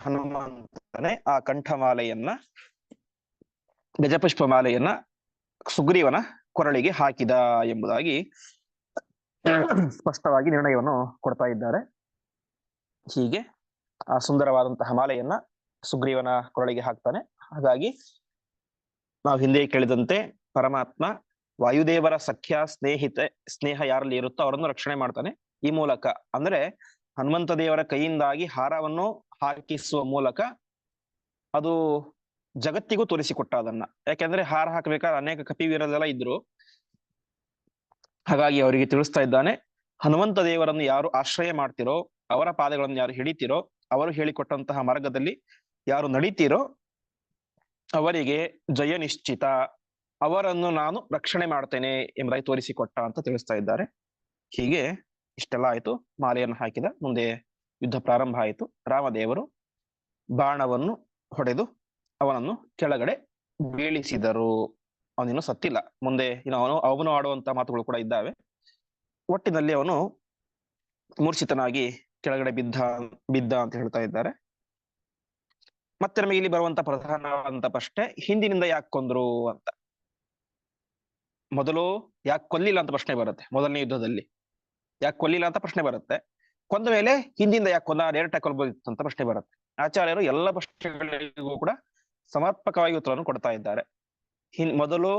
ಹನುಮಂತನೇ ಆ ಕಂಠಮಾಲೆಯನ್ನ ಗಜಪುಷ್ಪ ಮಾಲೆಯನ್ನ ಸುಗ್ರೀವನ ಕೊರಳಿಗೆ ಹಾಕಿದ ಎಂಬುದಾಗಿ ಸ್ಪಷ್ಟವಾಗಿ ನಿರ್ಣಯವನ್ನು ಕೊಡ್ತಾ ಇದ್ದಾರೆ. ಹೀಗೆ ಆ ಸುಂದರವಾದಂತಹ ಮಾಲೆಯನ್ನ ಸುಗ್ರೀವನ ಕೊರಳಿಗೆ ಹಾಕ್ತಾನೆ. ಹಾಗಾಗಿ ನಾವು ಹಿಂದೆ ಕೇಳಿದಂತೆ ಪರಮಾತ್ಮ ವಾಯುದೇವರ ಸಖ್ಯ ಸ್ನೇಹಿತೆ, ಸ್ನೇಹ ಯಾರಲ್ಲಿ ಇರುತ್ತೋ ಅವರನ್ನು ರಕ್ಷಣೆ ಮಾಡ್ತಾನೆ. ಈ ಮೂಲಕ ಅಂದ್ರೆ ಹನುಮಂತ ದೇವರ ಕೈಯಿಂದಾಗಿ ಹಾರವನ್ನು ಹಾಕಿಸುವ ಮೂಲಕ ಅದು ಜಗತ್ತಿಗೂ ತೋರಿಸಿಕೊಟ್ಟ ಅದನ್ನ ಯಾಕೆಂದ್ರೆ ಹಾರ ಹಾಕಬೇಕಾದ್ರೆ ಅನೇಕ ಕಪಿವೀರರೆಲ್ಲ ಇದ್ರು. ಹಾಗಾಗಿ ಅವರಿಗೆ ತಿಳಿಸ್ತಾ ಇದ್ದಾನೆ, ಹನುಮಂತ ದೇವರನ್ನು ಯಾರು ಆಶ್ರಯ ಮಾಡ್ತಿರೋ, ಅವರ ಪಾದಗಳನ್ನು ಯಾರು ಹಿಡಿತಿರೋ, ಅವರು ಹೇಳಿಕೊಟ್ಟಂತಹ ಮಾರ್ಗದಲ್ಲಿ ಯಾರು ನಡೀತಿರೋ ಅವರಿಗೆ ಜಯ ನಿಶ್ಚಿತ. ಅವರನ್ನು ನಾನು ರಕ್ಷಣೆ ಮಾಡ್ತೇನೆ ಎಂಬುದಾಗಿ ತೋರಿಸಿಕೊಟ್ಟ ಅಂತ ತಿಳಿಸ್ತಾ ಇದ್ದಾರೆ. ಹೀಗೆ ಇಷ್ಟೆಲ್ಲ ಆಯ್ತು. ಮಾಲೆಯನ್ನು ಹಾಕಿದ ಮುಂದೆ ಯುದ್ಧ ಪ್ರಾರಂಭ ಆಯಿತು. ರಾಮದೇವರು ಬಾಣವನ್ನು ಹೊಡೆದು ಅವನನ್ನು ಕೆಳಗಡೆ ಬೀಳಿಸಿದರು. ಅವನಿನ್ನು ಸತ್ತಿಲ್ಲ. ಮುಂದೆ ಇನ್ನು ಅವನು ಅವನು ಆಡುವಂತ ಮಾತುಗಳು ಕೂಡ ಇದ್ದಾವೆ. ಒಟ್ಟಿನಲ್ಲಿ ಅವನು ಮೂರ್ಛಿತನಾಗಿ ಕೆಳಗಡೆ ಬಿದ್ದ ಬಿದ್ದ ಅಂತ ಹೇಳ್ತಾ ಇದ್ದಾರೆ. ಮತ್ತೆ ನಮಗೆ ಇಲ್ಲಿ ಬರುವಂತ ಪ್ರಧಾನವಾದಂತ ಪ್ರಶ್ನೆ ಹಿಂದಿನಿಂದ ಯಾಕೆ ಕೊಂದ್ರು ಅಂತ. ಮೊದಲು ಯಾಕೆ ಕೊಲ್ಲಿಲ್ಲ ಅಂತ ಪ್ರಶ್ನೆ ಬರುತ್ತೆ ಮೊದಲನೇ ಯುದ್ಧದಲ್ಲಿ. ಯಾಕೆ ಕೊಲ್ಲಿಲ್ಲ ಅಂತ ಪ್ರಶ್ನೆ ಬರುತ್ತೆ. ಕೊಂದ ಮೇಲೆ ಹಿಂದಿಂದ ಯಾಕೆ ಕೊಂದ ಡೈರೆಕ್ಟ್ ಆಗಿ ಕೊಲ್ಬೋದಿತ್ತು ಅಂತ ಪ್ರಶ್ನೆ ಬರುತ್ತೆ. ಆಚಾರ್ಯರು ಎಲ್ಲ ಪ್ರಶ್ನೆಗಳಿಗೂ ಕೂಡ ಸಮರ್ಪಕವಾಗಿ ಉತ್ತರವನ್ನು ಕೊಡ್ತಾ ಇದ್ದಾರೆ. ಹಿನ್, ಮೊದಲು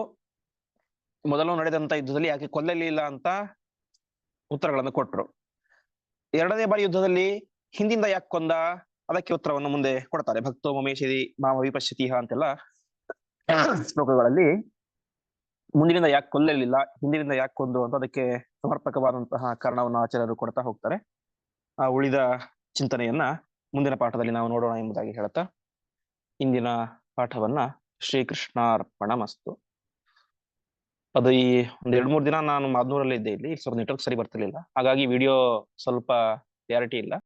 ಮೊದಲು ನಡೆದಂತ ಯುದ್ಧದಲ್ಲಿ ಯಾಕೆ ಕೊಲ್ಲಲಿಲ್ಲ ಅಂತ ಉತ್ತರಗಳನ್ನು ಕೊಟ್ರು. ಎರಡನೇ ಬಾರಿ ಯುದ್ಧದಲ್ಲಿ ಹಿಂದಿಂದ ಯಾಕೆ ಕೊಂದ, ಅದಕ್ಕೆ ಉತ್ತರವನ್ನು ಮುಂದೆ ಕೊಡ್ತಾರೆ. ಭಕ್ತೋ ಮಮೇಶಿ ಮಾಮ ವಿಪಶ್ಯತಿಹ ಅಂತೆಲ್ಲ ಶ್ಲೋಕಗಳಲ್ಲಿ ಮುಂದಿನಿಂದ ಯಾಕೆ ಕೊಲ್ಲಲಿಲ್ಲ, ಹಿಂದಿನಿಂದ ಯಾಕೆ ಕೊಂದು ಅಂತ ಅದಕ್ಕೆ ಸಮರ್ಪಕವಾದಂತಹ ಕಾರಣವನ್ನು ಆಚಾರ್ಯರು ಕೊಡ್ತಾ ಹೋಗ್ತಾರೆ. ಆ ಉಳಿದ ಚಿಂತನೆಯನ್ನ ಮುಂದಿನ ಪಾಠದಲ್ಲಿ ನಾವು ನೋಡೋಣ ಎಂಬುದಾಗಿ ಹೇಳ್ತಾ ಇಂದಿನ ಪಾಠವನ್ನ ಶ್ರೀಕೃಷ್ಣಾರ್ಪಣ ಮಸ್ತು ಅದು ಈ ಒಂದ್ ಎರಡ್ ಮೂರ್ ದಿನ ನಾನು ಮಾದ್ನೂರಲ್ಲಿ ಇದ್ದೆ ಇಲ್ಲಿ, ಸ್ವಲ್ಪ ನೆಟ್ವರ್ಕ್ ಸರಿ ಬರ್ತಿರ್ಲಿಲ್ಲ. ಹಾಗಾಗಿ ವಿಡಿಯೋ ಸ್ವಲ್ಪ ಕ್ಲಾರಿಟಿ ಇಲ್ಲ.